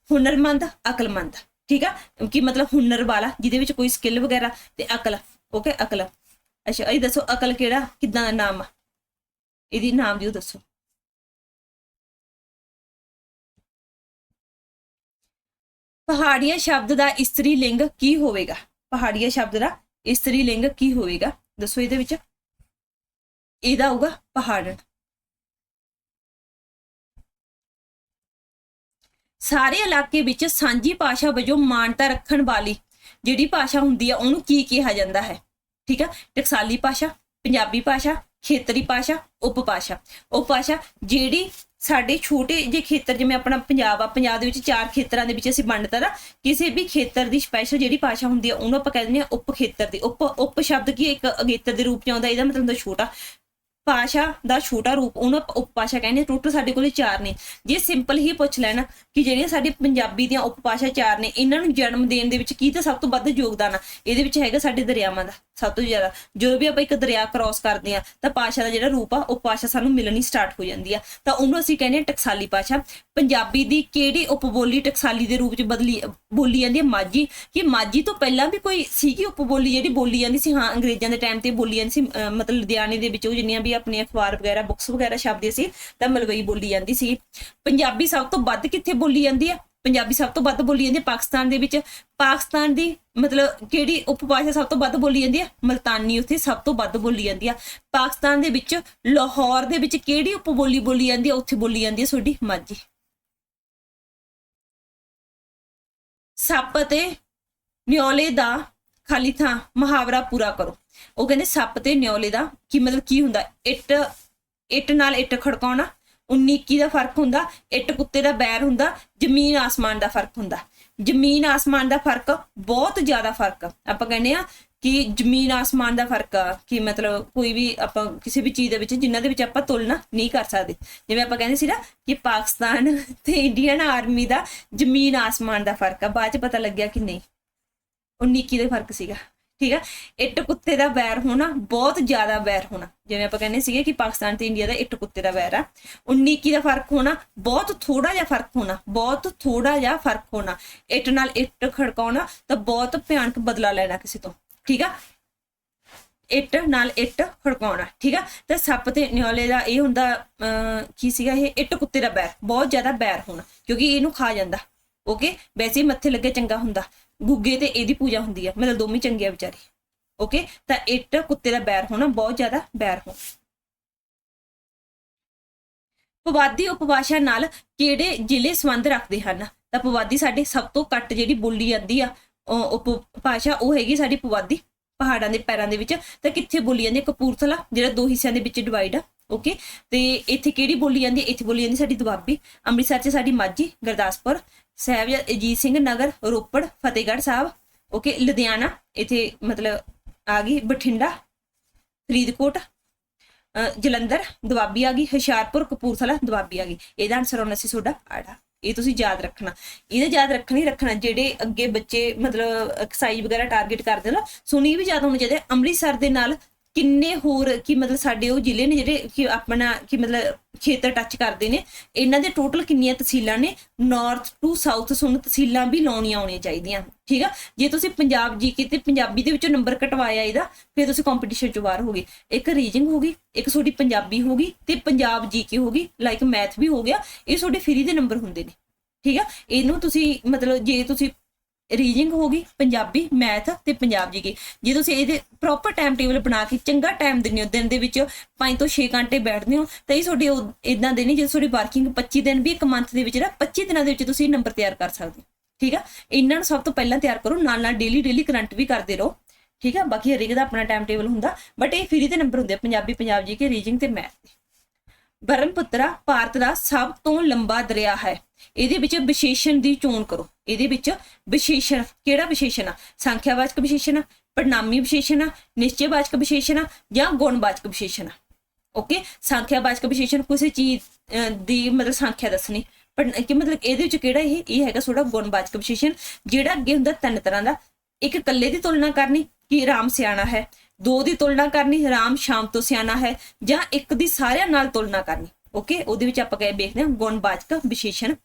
ਹੁਨਰਮੰਦ ਅਕਲਮੰਦ ਠੀਕ ਆ? ਕਿ ਮਤਲਬ ਹੁਨਰ ਵਾਲਾ, ਜਿਹਦੇ ਵਿੱਚ ਕੋਈ ਸਕਿੱਲ ਵਗੈਰਾ ਤੇ ਅਕਲ ਓਕੇ ਅਕਲ। ਅੱਛਾ, ਇਹ ਦੱਸੋ ਅਕਲ ਕਿਹੜਾ? ਕਿਦਾਂ ਦਾ ਨਾਮ ਆ? ਇਹਦੀ ਨਾਮ ਦਿਓ, ਦੱਸੋ। ਪਹਾੜੀਆਂ ਸ਼ਬਦ ਦਾ ਇਸਤਰੀ ਲਿੰਗ ਕੀ ਹੋਵੇਗਾ? ਪਹਾੜੀਆਂ ਸ਼ਬਦ ਦਾ ਇਸਤਰੀ ਲਿੰਗ ਕੀ ਹੋਵੇਗਾ? ਦੱਸੋ ਇਹਦੇ ਵਿੱਚ। ਇਹਦਾ ਹੋਊਗਾ ਪਹਾੜਨ ਸਾਰੇ ਇਲਾਕੇ ਵਿੱਚ ਸਾਂਝੀ ਭਾਸ਼ਾ ਵਜੋਂ ਮਾਨਤਾ ਰੱਖਣ ਵਾਲੀ ਜਿਹੜੀ ਭਾਸ਼ਾ ਹੁੰਦੀ ਆ, ਉਹਨੂੰ ਕੀ ਕਿਹਾ ਜਾਂਦਾ ਹੈ? ਠੀਕ ਆ? ਟਕਸਾਲੀ ਭਾਸ਼ਾ, ਪੰਜਾਬੀ ਭਾਸ਼ਾ, ਖੇਤਰੀ ਭਾਸ਼ਾ ਉਪਭਾਸ਼ਾ ਉਪਭਾਸ਼ਾ ਜਿਹੜੀ ਸਾਡੇ ਛੋਟੇ ਜੇ ਖੇਤਰ, ਜਿਵੇਂ ਆਪਣਾ ਪੰਜਾਬ ਆ, ਪੰਜਾਬ ਦੇ ਵਿੱਚ ਚਾਰ ਖੇਤਰਾਂ ਦੇ ਵਿੱਚ ਅਸੀਂ ਵੰਡਤਾ ਨਾ, ਕਿਸੇ ਵੀ ਖੇਤਰ ਦੀ ਸਪੈਸ਼ਲ ਜਿਹੜੀ ਭਾਸ਼ਾ ਹੁੰਦੀ ਆ, ਉਹਨੂੰ ਆਪਾਂ ਕਹਿੰਦੇ ਆ ਉਪ ਖੇਤਰ ਦੀ। ਉਪ ਉਪ ਸ਼ਬਦ ਕੀ ਇੱਕ ਅਗੇਤਰ ਦੇ ਰੂਪ ਚ ਆਉਂਦਾ, ਇਹਦਾ ਮਤਲਬ ਹੁੰਦਾ ਛੋਟਾ। ਭਾਸ਼ਾ ਦਾ ਛੋਟਾ ਰੂਪ, ਉਹਨੂੰ ਆਪਾਂ ਉਪਭਾਸ਼ਾ ਕਹਿੰਦੇ ਟੋਟਲ ਸਾਡੇ ਕੋਲੇ ਚਾਰ ਨੇ। ਜੇ ਸਿੰਪਲ ਹੀ ਪੁੱਛ ਲੈਣਾ ਕਿ ਜਿਹੜੀਆਂ ਸਾਡੀ ਪੰਜਾਬੀ ਦੀਆਂ ਉਪਭਾਸ਼ਾ ਚਾਰ ਨੇ, ਇਹਨਾਂ ਨੂੰ ਜਨਮ ਦੇਣ ਦੇ ਵਿੱਚ ਕੀ ਤਾਂ ਸਭ ਤੋਂ ਵੱਧ ਯੋਗਦਾਨ ਆ? ਇਹਦੇ ਵਿੱਚ ਹੈਗਾ ਸਾਡੇ ਦਰਿਆਵਾਂ ਦਾ, ਸਭ ਤੋਂ ਜ਼ਿਆਦਾ। ਜਦੋਂ ਵੀ ਆਪਾਂ ਇੱਕ ਦਰਿਆ ਕ੍ਰਾਸ ਕਰਦੇ ਆ ਤਾਂ ਭਾਸ਼ਾ ਦਾ ਜਿਹੜਾ ਰੂਪ ਆ, ਉਹ ਭਾਸ਼ਾ ਸਾਨੂੰ ਮਿਲਣੀ ਸਟਾਰਟ ਹੋ ਜਾਂਦੀ ਆ। ਤਾਂ ਉਹਨੂੰ ਅਸੀਂ ਕਹਿੰਦੇ ਆ ਟਕਸਾਲੀ ਭਾਸ਼ਾ। ਪੰਜਾਬੀ ਦੀ ਕਿਹੜੀ ਉਪਬੋਲੀ ਟਕਸਾਲੀ ਦੇ ਰੂਪ ਚ ਬਦਲੀ, ਬੋਲੀ ਜਾਂਦੀ ਹੈ ਮਾਝੀ। ਕਿ ਮਾਝੀ ਤੋਂ ਪਹਿਲਾਂ ਵੀ ਕੋਈ ਸੀਗੀ ਉਪਬੋਲੀ ਜਿਹੜੀ ਬੋਲੀ ਜਾਂਦੀ ਸੀ? ਹਾਂ, ਅੰਗਰੇਜ਼ਾਂ ਦੇ ਟਾਈਮ ਤੇ ਬੋਲੀ ਜਾਂਦੀ ਸੀ, ਅਹ ਮਤਲਬ ਲੁਧਿਆਣੇ ਦੇ ਵਿੱਚ, ਉਹ ਜਿੰਨੀਆਂ ਵੀ ਆਪਣੀਆਂ ਅਖਬਾਰ ਵਗੈਰਾ ਬੁੱਕਸ ਵਗੈਰਾ ਛਪਦੇ ਸੀ, ਤਾਂ ਮਲਵਈ ਬੋਲੀ ਜਾਂਦੀ ਸੀ। ਪੰਜਾਬੀ ਸਭ ਤੋਂ ਵੱਧ ਕਿੱਥੇ ਬੋਲੀ ਜਾਂਦੀ ਆ? ਪੰਜਾਬੀ ਸਭ ਤੋਂ ਵੱਧ ਬੋਲੀ ਜਾਂਦੀ ਹੈ ਪਾਕਿਸਤਾਨ ਦੇ ਵਿੱਚ। ਪਾਕਿਸਤਾਨ ਦੀ ਮਤਲਬ ਕਿਹੜੀ ਉਪਭਾਸ਼ਾ ਸਭ ਤੋਂ ਵੱਧ ਬੋਲੀ ਜਾਂਦੀ ਹੈ ਮਲਤਾਨੀ ਉੱਥੇ ਸਭ ਤੋਂ ਵੱਧ ਬੋਲੀ ਜਾਂਦੀ ਆ। ਪਾਕਿਸਤਾਨ ਦੇ ਵਿੱਚ, ਲਾਹੌਰ ਦੇ ਵਿੱਚ ਕਿਹੜੀ ਉਪਬੋਲੀ ਬੋਲੀ ਜਾਂਦੀ ਹੈ ਉੱਥੇ ਬੋਲੀ ਜਾਂਦੀ ਹੈ ਤੁਹਾਡੀ ਮਾਝੀ ਸੱਪ ਤੇ ਨਿਓਲੇ ਦਾ ਖਾਲੀ ਥਾਂ ਮੁਹਾਵਰਾ ਪੂਰਾ ਕਰੋ। ਉਹ ਕਹਿੰਦੇ ਸੱਪ ਤੇ ਨਿਉਲੇ ਦਾ ਕੀ ਮਤਲਬ ਕੀ ਹੁੰਦਾ? ਇੱਟ ਇੱਟ ਨਾਲ ਇੱਟ ਖੜਕਾਉਣਾ 19 21 ਦਾ ਫ਼ਰਕ ਹੁੰਦਾ, ਇੱਟ ਕੁੱਤੇ ਦਾ ਬੈਰ ਹੁੰਦਾ, ਜ਼ਮੀਨ ਆਸਮਾਨ ਦਾ ਫ਼ਰਕ ਹੁੰਦਾ। ਜ਼ਮੀਨ ਆਸਮਾਨ ਦਾ ਫ਼ਰਕ ਬਹੁਤ ਜ਼ਿਆਦਾ ਫ਼ਰਕ। ਆਪਾਂ ਕਹਿੰਦੇ ਆ ਕਿ ਜ਼ਮੀਨ ਆਸਮਾਨ ਦਾ ਫ਼ਰਕ ਆ, ਕਿ ਮਤਲਬ ਕੋਈ ਵੀ ਆਪਾਂ ਕਿਸੇ ਵੀ ਚੀਜ਼ ਦੇ ਵਿੱਚ, ਜਿਨ੍ਹਾਂ ਦੇ ਵਿੱਚ ਆਪਾਂ ਤੁਲਨਾ ਨਹੀਂ ਕਰ ਸਕਦੇ। ਜਿਵੇਂ ਆਪਾਂ ਕਹਿੰਦੇ ਸੀ ਨਾ ਕਿ ਪਾਕਿਸਤਾਨ ਤੇ ਇੰਡੀਅਨ ਆਰਮੀ ਦਾ ਜ਼ਮੀਨ ਆਸਮਾਨ ਦਾ ਫ਼ਰਕ ਆ, ਬਾਅਦ ਚ ਪਤਾ ਲੱਗਿਆ ਕਿ ਨਹੀਂ। 19 21 ਦਾ ਫ਼ਰਕ ਸੀਗਾ ਠੀਕ ਆ? ਇੱਟ ਕੁੱਤੇ ਦਾ ਵੈਰ ਹੋਣਾ ਬਹੁਤ ਜ਼ਿਆਦਾ ਵੈਰ ਹੋਣਾ। ਜਿਵੇਂ ਆਪਾਂ ਕਹਿੰਦੇ ਸੀਗੇ ਕਿ ਪਾਕਿਸਤਾਨ ਤੇ ਇੰਡੀਆ ਦਾ ਇੱਟ ਕੁੱਤੇ ਦਾ ਵੈਰ ਆ। 19 21 ਦਾ ਫ਼ਰਕ ਹੋਣਾ ਬਹੁਤ ਥੋੜਾ ਜਿਹਾ ਫ਼ਰਕ ਹੋਣਾ ਬਹੁਤ ਥੋੜਾ ਜਿਹਾ ਫ਼ਰਕ ਹੋਣਾ। ਇੱਟ ਨਾਲ ਇੱਟ ਖੜਕਾਉਣਾ ਤਾਂ ਬਹੁਤ ਭਿਆਨਕ ਬਦਲਾ ਲੈਣਾ ਕਿਸੇ ਤੋਂ ਠੀਕ ਆ? ਇੱਟ ਨਾਲ ਇੱਟ ਖੜਕਾਉਣਾ ਠੀਕ ਆ? ਤੇ ਸੱਪ ਤੇ ਨਿਓਲੇ ਦਾ ਇਹ ਹੁੰਦਾ ਅਹ, ਕੀ ਸੀਗਾ ਇਹ? ਇੱਟ ਕੁੱਤੇ ਦਾ ਬੈਰ ਬਹੁਤ ਜ਼ਿਆਦਾ ਬੈਰ ਹੋਣਾ ਕਿਉਂਕਿ ਇਹਨੂੰ ਖਾ ਜਾਂਦਾ ਓਕੇ? ਵੈਸੇ ਮੱਥੇ ਲੱਗੇ ਚੰਗਾ ਹੁੰਦਾ। ਗੁੱਗੇ ਤੇ ਇਹਦੀ ਪੂਜਾ ਹੁੰਦੀ ਆ, ਮਤਲਬ ਦੋਵੇਂ ਚੰਗੇ ਆ ਵਿਚਾਰੇ। ਓਕੇ ਤਾਂ ਇੱਟ, ਕੁੱਤੇ ਦਾ ਬੈਰ ਹੋਣਾ, ਬਹੁਤ ਜ਼ਿਆਦਾ ਬੈਰ ਹੋਣਾ। ਪਵਾਦੀ ਉਪਭਾਸ਼ਾ ਨਾਲ ਕਿਹੜੇ ਜ਼ਿਲ੍ਹੇ ਸੰਬੰਧ ਰੱਖਦੇ ਹਨ? ਤਾਂ ਪਵਾਦੀ ਸਾਡੇ ਸਭ ਤੋਂ ਘੱਟ ਜਿਹੜੀ ਬੋਲੀ ਜਾਂਦੀ ਆ, ਉਹ ਉਪਭਾਸ਼ਾ ਉਹ ਹੈਗੀ ਸਾਡੀ ਪਵਾਦੀ ਪਹਾੜਾਂ ਦੇ ਪੈਰਾਂ ਦੇ ਵਿੱਚ। ਤਾਂ ਕਿੱਥੇ ਬੋਲੀ ਜਾਂਦੀ ਹੈ ਕਪੂਰਥਲਾ, ਜਿਹੜਾ ਦੋ ਹਿੱਸਿਆਂ ਦੇ ਵਿੱਚ ਡਿਵਾਈਡ ਆ। ਓਕੇ ਤੇ ਇੱਥੇ ਕਿਹੜੀ ਬੋਲੀ ਜਾਂਦੀ ਹੈ? ਇੱਥੇ ਬੋਲੀ ਜਾਂਦੀ ਸਾਡੀ ਦੁਆਬੀ। ਅੰਮ੍ਰਿਤਸਰ 'ਚ ਸਾਡੀ ਮਾਝੀ, ਗੁਰਦਾਸਪੁਰ। ਸਾਹਿਬ ਅਜੀਤ ਸਿੰਘ ਨਗਰ, ਰੋਪੜ, ਫਤਿਹਗੜ੍ਹ ਸਾਹਿਬ। ਓਕੇ ਲੁਧਿਆਣਾ, ਇੱਥੇ ਮਤਲਬ ਆ ਗਈ ਬਠਿੰਡਾ, ਫਰੀਦਕੋਟ ਜਲੰਧਰ, ਦੁਆਬੀ ਆ ਗਈ। ਹੁਸ਼ਿਆਰਪੁਰ, ਕਪੂਰਥਲਾ, ਦੁਆਬੀ ਆ ਗਈ। ਇਹਦਾ ਆਨਸਰ ਹੋਣਾ ਸੀ ਤੁਹਾਡਾ ਆੜਾ। ਇਹ ਤੁਸੀਂ ਯਾਦ ਰੱਖਣਾ। ਇਹਦੇ ਯਾਦ ਰੱਖਣਾ ਹੀ ਰੱਖਣਾ, ਜਿਹੜੇ ਅੱਗੇ ਬੱਚੇ ਮਤਲਬ ਐਕਸਾਈਜ਼ ਵਗੈਰਾ ਟਾਰਗੇਟ ਕਰਦੇ ਨਾ ਸੁਣੀ ਵੀ ਯਾਦ ਹੋਣੀ ਚਾਹੀਦਾ ਅੰਮ੍ਰਿਤਸਰ ਦੇ ਨਾਲ ਕਿੰਨੇ ਹੋਰ ਕਿ ਮਤਲਬ ਸਾਡੇ ਉਹ ਜ਼ਿਲ੍ਹੇ ਨੇ ਜਿਹੜੇ ਕਿ ਆਪਣਾ ਕਿ ਮਤਲਬ ਖੇਤਰ ਟੱਚ ਕਰਦੇ ਨੇ, ਇਹਨਾਂ ਦੇ ਟੋਟਲ ਕਿੰਨੀਆਂ ਤਹਿਸੀਲਾਂ ਨੇ? ਨਾਰਥ ਟੂ ਸਾਊਥ ਸੁਣ ਤਹਿਸੀਲਾਂ ਵੀ ਲਾਉਣੀਆਂ ਆਉਣੀਆਂ ਚਾਹੀਦੀਆਂ, ਠੀਕ ਆ? ਜੇ ਤੁਸੀਂ ਪੰਜਾਬ ਜੀ ਤੇ ਪੰਜਾਬੀ ਦੇ ਵਿੱਚੋਂ ਨੰਬਰ ਕਟਵਾਇਆ ਇਹਦਾ, ਫਿਰ ਤੁਸੀਂ ਕੰਪੀਟੀਸ਼ਨ 'ਚੋਂ ਬਾਹਰ ਹੋਗੇ। ਇੱਕ ਰੀਜਨਿੰਗ ਹੋਗੀ ਇੱਕ ਤੁਹਾਡੀ ਪੰਜਾਬੀ ਹੋਗੀ ਤੇ ਪੰਜਾਬ ਜੀ ਜੀਕੇ ਹੋਗੀ ਲਾਈਕ ਮੈਥ ਵੀ ਹੋ ਗਿਆ, ਇਹ ਤੁਹਾਡੇ ਫ੍ਰੀ ਦੇ ਨੰਬਰ ਹੁੰਦੇ ਨੇ, ਠੀਕ ਆ? ਇਹਨੂੰ ਤੁਸੀਂ ਮਤਲਬ ਜੇ ਤੁਸੀਂ ਰੀਡਿੰਗ ਹੋਗੀ ਪੰਜਾਬੀ ਮੈਥ ਤੇ ਪੰਜਾਬ ਜੀ ਕੇ। ਜੇ ਤੁਸੀਂ ਇਹਦੇ ਪ੍ਰੋਪਰ ਟਾਈਮ ਟੇਬਲ ਬਣਾ ਕੇ ਚੰਗਾ ਟਾਈਮ ਦਿੰਦੇ ਹੋ, ਦਿਨ ਦੇ ਵਿੱਚ 5 ਤੋਂ 6 ਘੰਟੇ ਬੈਠਦੇ ਹੋ, ਤਾਂ ਇਹ ਤੁਹਾਡੀ ਇਦਾਂ ਦੇ ਨਹੀਂ ਜੇ ਤੁਹਾਡੀ ਵਰਕਿੰਗ 25 ਦਿਨ ਵੀ ਇੱਕ ਮੰਥ ਦੇ ਵਿੱਚ ਨਾ 25 ਦਿਨਾਂ ਦੇ ਵਿੱਚ ਤੁਸੀਂ ਨੰਬਰ ਤਿਆਰ ਕਰ ਸਕਦੇ ਹੋ। ਠੀਕ ਆ? ਇਹਨਾਂ ਨੂੰ ਸਭ ਤੋਂ ਪਹਿਲਾਂ ਤਿਆਰ ਕਰੋ, ਨਾਲ ਨਾਲ ਡੇਲੀ ਡੇਲੀ ਕਰੰਟ ਵੀ ਕਰਦੇ ਰਹੋ। ਠੀਕ ਆ? ਬਾਕੀ ਹਰੇਕ ਦਾ ਆਪਣਾ ਟਾਈਮ ਟੇਬਲ ਹੁੰਦਾ ਬਟ ਇਹ ਫ੍ਰੀ ਦੇ ਨੰਬਰ ਹੁੰਦੇ ਆ, ਪੰਜਾਬੀ, ਪੰਜਾਬ ਜੀ ਕੇ ਰੀਡਿੰਗ ਤੇ ਮੈਥ ਦੇ। ਬ੍ਰਹਮਪੁੱਤਰਾ ਭਾਰਤ ਦਾ ਸਭ ਤੋਂ ਲੰਬਾ ਦਰਿਆ ਹੈ। ਇਹਦੇ ਵਿੱਚ ਵਿਸ਼ੇਸ਼ਣ ਦੀ ਚੋਣ ਕਰੋ। ਇਹਦੇ ਵਿੱਚ ਵਿਸ਼ੇਸ਼ਣ ਕਿਹੜਾ ਵਿਸ਼ੇਸ਼ਣ ਆ? ਸੰਖਿਆਵਾਚਕ ਵਿਸ਼ੇਸ਼ਣ ਆ ਪੜਨਾਮੀ ਵਿਸ਼ੇਸ਼ਣ ਆ ਨਿਸ਼ਚੈਵਾਚਕ ਵਿਸ਼ੇਸ਼ਣ ਆ ਜਾਂ ਗੁਣਵਾਚਕ ਵਿਸ਼ੇਸ਼ਣ ਆ? ਓਕੇ? ਸੰਖਿਆਵਾਚਕ ਵਿਸ਼ੇਸ਼ਣ ਕਿਸੇ ਚੀਜ਼ ਅਹ, ਦੀ ਮਤਲਬ ਸੰਖਿਆ ਦੱਸਣੀ। ਪੜ੍ਹਨਾ ਕਿ ਮਤਲਬ ਇਹਦੇ ਵਿੱਚ ਕਿਹੜਾ ਇਹ ਇਹ ਹੈਗਾ ਥੋੜਾ ਗੁਣਵਾਚਕ ਵਿਸ਼ੇਸ਼ਣ ਜਿਹੜਾ ਅੱਗੇ ਹੁੰਦਾ ਤਿੰਨ ਤਰ੍ਹਾਂ ਦਾ। ਇੱਕ ਇਕੱਲੇ ਦੀ ਤੁਲਨਾ ਕਰਨੀ ਕਿ ਰਾਮ ਸਿਆਣਾ ਹੈ। ਦੋ ਦੀ ਤੁਲਨਾ ਕਰਨੀ, ਰਾਮ ਸ਼ਾਮ ਤੋਂ ਸਿਆਣਾ ਹੈ, ਜਾਂ ਇੱਕ ਦੀ ਸਾਰਿਆਂ ਨਾਲ ਤੁਲਨਾ ਕਰਨੀ। ਓਕੇ ਉਹਦੇ ਵਿੱਚ ਆਪਾਂ ਕਹੇ ਵੇਖਦੇ ਹਾਂ ਗੁਣਵਾਚਕ ਵਿਸ਼ੇਸ਼ਣ।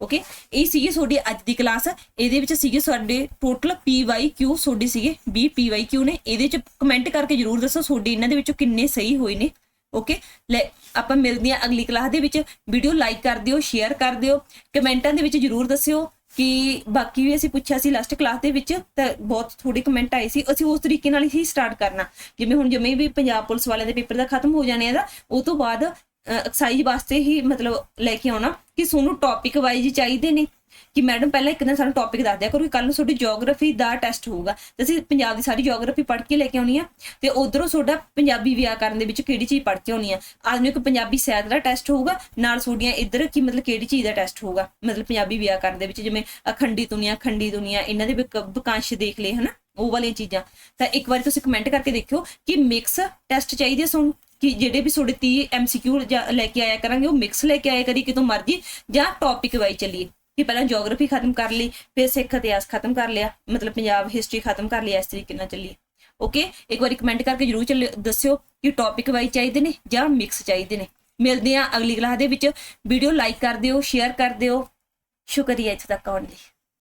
ਓਕੇ ਇਹ ਸੀਗੀ ਤੁਹਾਡੀ ਅੱਜ ਦੀ ਕਲਾਸ। ਇਹਦੇ ਵਿੱਚ ਸੀਗੇ ਸਾਡੇ ਟੋਟਲ PYQ ਤੁਹਾਡੇ ਸੀਗੇ 20 PYQ ਨੇ। ਇਹਦੇ 'ਚ ਕਮੈਂਟ ਕਰਕੇ ਜਰੂਰ ਦੱਸੋ ਤੁਹਾਡੇ ਇਹਨਾਂ ਦੇ ਵਿੱਚੋਂ ਕਿੰਨੇ ਸਹੀ ਹੋਏ ਨੇ। ਓਕੇ ਲੈ, ਆਪਾਂ ਮਿਲਦੇ ਹਾਂ ਅਗਲੀ ਕਲਾਸ ਦੇ ਵਿੱਚ। ਵੀਡੀਓ ਲਾਈਕ ਕਰ ਦਿਓ ਸ਼ੇਅਰ ਕਰ ਦਿਓ। ਕਮੈਂਟਾਂ ਦੇ ਵਿੱਚ ਜਰੂਰ ਦੱਸਿਓ। ਕਿ ਬਾਕੀ ਵੀ ਅਸੀਂ ਪੁੱਛਿਆ ਸੀ ਲਾਸਟ ਕਲਾਸ ਦੇ ਵਿੱਚ, ਤਾਂ ਬਹੁਤ ਥੋੜੇ ਕਮੈਂਟ ਆਏ ਸੀ, ਅਸੀਂ ਉਸ ਤਰੀਕੇ ਨਾਲ ਹੀ ਸਟਾਰਟ ਕਰਨਾ। ਜਿਵੇਂ ਹੁਣ ਜਿਵੇਂ ਵੀ ਪੰਜਾਬ ਪੁਲਿਸ ਵਾਲਿਆਂ ਦੇ ਪੇਪਰ ਦਾ ਖਤਮ ਹੋ ਜਾਣੇ ਆ ਉਹ ਤੋਂ ਬਾਅਦ ਐਕਸਾਈਜ਼ ਵਾਸਤੇ ਹੀ ਮਤਲਬ ਲੈ ਕੇ ਆਉਣਾ। ਕਿ ਤੁਹਾਨੂੰ ਟੌਪਿਕ ਵਾਈਜ਼ ਚਾਹੀਦੇ ਨੇ। ਕਿ ਮੈਡਮ ਪਹਿਲਾਂ ਇੱਕ ਦਿਨ ਸਾਨੂੰ ਟੌਪਿਕ ਦੱਸ ਦਿਆ ਕਰੋ ਕਿ ਕੱਲ ਨੂੰ ਤੁਹਾਡੀ ਜੀਓਗ੍ਰਾਫੀ ਦਾ ਟੈਸਟ ਹੋਊਗਾ। ਤੇ ਅਸੀਂ ਪੰਜਾਬ ਦੀ ਸਾਰੀ ਜੀਓਗ੍ਰਾਫੀ ਪੜ੍ਹ ਕੇ ਲੈ ਕੇ ਆਉਣੀ ਆ। ਤੇ ਉਧਰੋਂ ਤੁਹਾਡਾ ਪੰਜਾਬੀ ਵਿਆਕਰਨ ਦੇ ਵਿੱਚ ਕਿਹੜੀ ਚੀਜ਼ ਪੜ੍ਹ ਕੇ ਆਉਣੀ ਆ। ਆਧੁਨਿਕ ਪੰਜਾਬੀ ਸਾਹਿਤ ਦਾ ਟੈਸਟ ਹੋਊਗਾ, ਨਾਲ ਤੁਹਾਡੀਆਂ ਇੱਧਰ ਕੀ ਮਤਲਬ ਕਿਹੜੀ ਚੀਜ਼ ਦਾ ਟੈਸਟ ਹੋਊਗਾ। ਮਤਲਬ ਪੰਜਾਬੀ ਵਿਆਕਰਨ ਦੇ ਵਿੱਚ ਜਿਵੇਂ ਅਖੰਡੀ ਦੁਨੀਆ ਖੰਡੀ ਦੁਨੀਆ ਇਹਨਾਂ ਦੇ ਵਿਕਾਂਸ਼ ਦੇਖ ਲਏ, ਹਨਾ? ਉਹ ਵਾਲੀਆਂ ਚੀਜ਼ਾਂ। ਤਾਂ ਇੱਕ ਵਾਰੀ ਤੁਸੀਂ ਕਮੈਂਟ ਕਰਕੇ ਦੇਖਿਓ ਕਿ ਮਿਕਸ ਟੈਸਟ ਚਾਹੀਦੇ ਤੁਹਾਨੂੰ। ਕਿ ਜਿਹੜੇ ਵੀ ਤੁਹਾਡੇ 30 ਐਮਸੀਕਿਊ ਲੈ ਕੇ ਆਇਆ ਕਰਾਂਗੇ, ਉਹ ਮਿਕਸ ਲੈ ਕੇ ਆਇਆ ਕਰੀ ਕਿਤੋਂ ਮਰਜ਼ੀ ਜਾਂ ਟੌਪਿਕ ਵਾਈ ਚੱਲੀਏ। ਕਿ ਪਹਿਲਾਂ ਜੀਓਗ੍ਰਾਫੀ ਖਤਮ ਕਰ ਲਈ, ਫਿਰ ਸਿੱਖ ਇਤਿਹਾਸ ਖਤਮ ਕਰ ਲਿਆ, ਮਤਲਬ ਪੰਜਾਬ ਹਿਸਟਰੀ ਖਤਮ ਕਰ ਲਈ ਇਸ ਤਰੀਕੇ ਨਾਲ ਚੱਲੀਏ। ਓਕੇ ਇੱਕ ਵਾਰੀ ਕਮੈਂਟ ਕਰਕੇ ਜਰੂਰ ਚੱਲਿਓ ਦੱਸਿਓ ਕਿ ਟੌਪਿਕ ਵਾਈ ਚਾਹੀਦੇ ਨੇ ਜਾਂ ਮਿਕਸ ਚਾਹੀਦੇ ਨੇ। ਮਿਲਦੇ ਆ ਅਗਲੀ ਕਲਾਸ ਦੇ ਵਿੱਚ। ਵੀਡੀਓ ਲਾਈਕ ਕਰ ਦਿਓ ਸ਼ੇਅਰ ਕਰ ਦਿਓ। ਸ਼ੁਕਰੀਆ ਇੱਥੇ ਤੱਕ ਆਉਣ ਲਈ।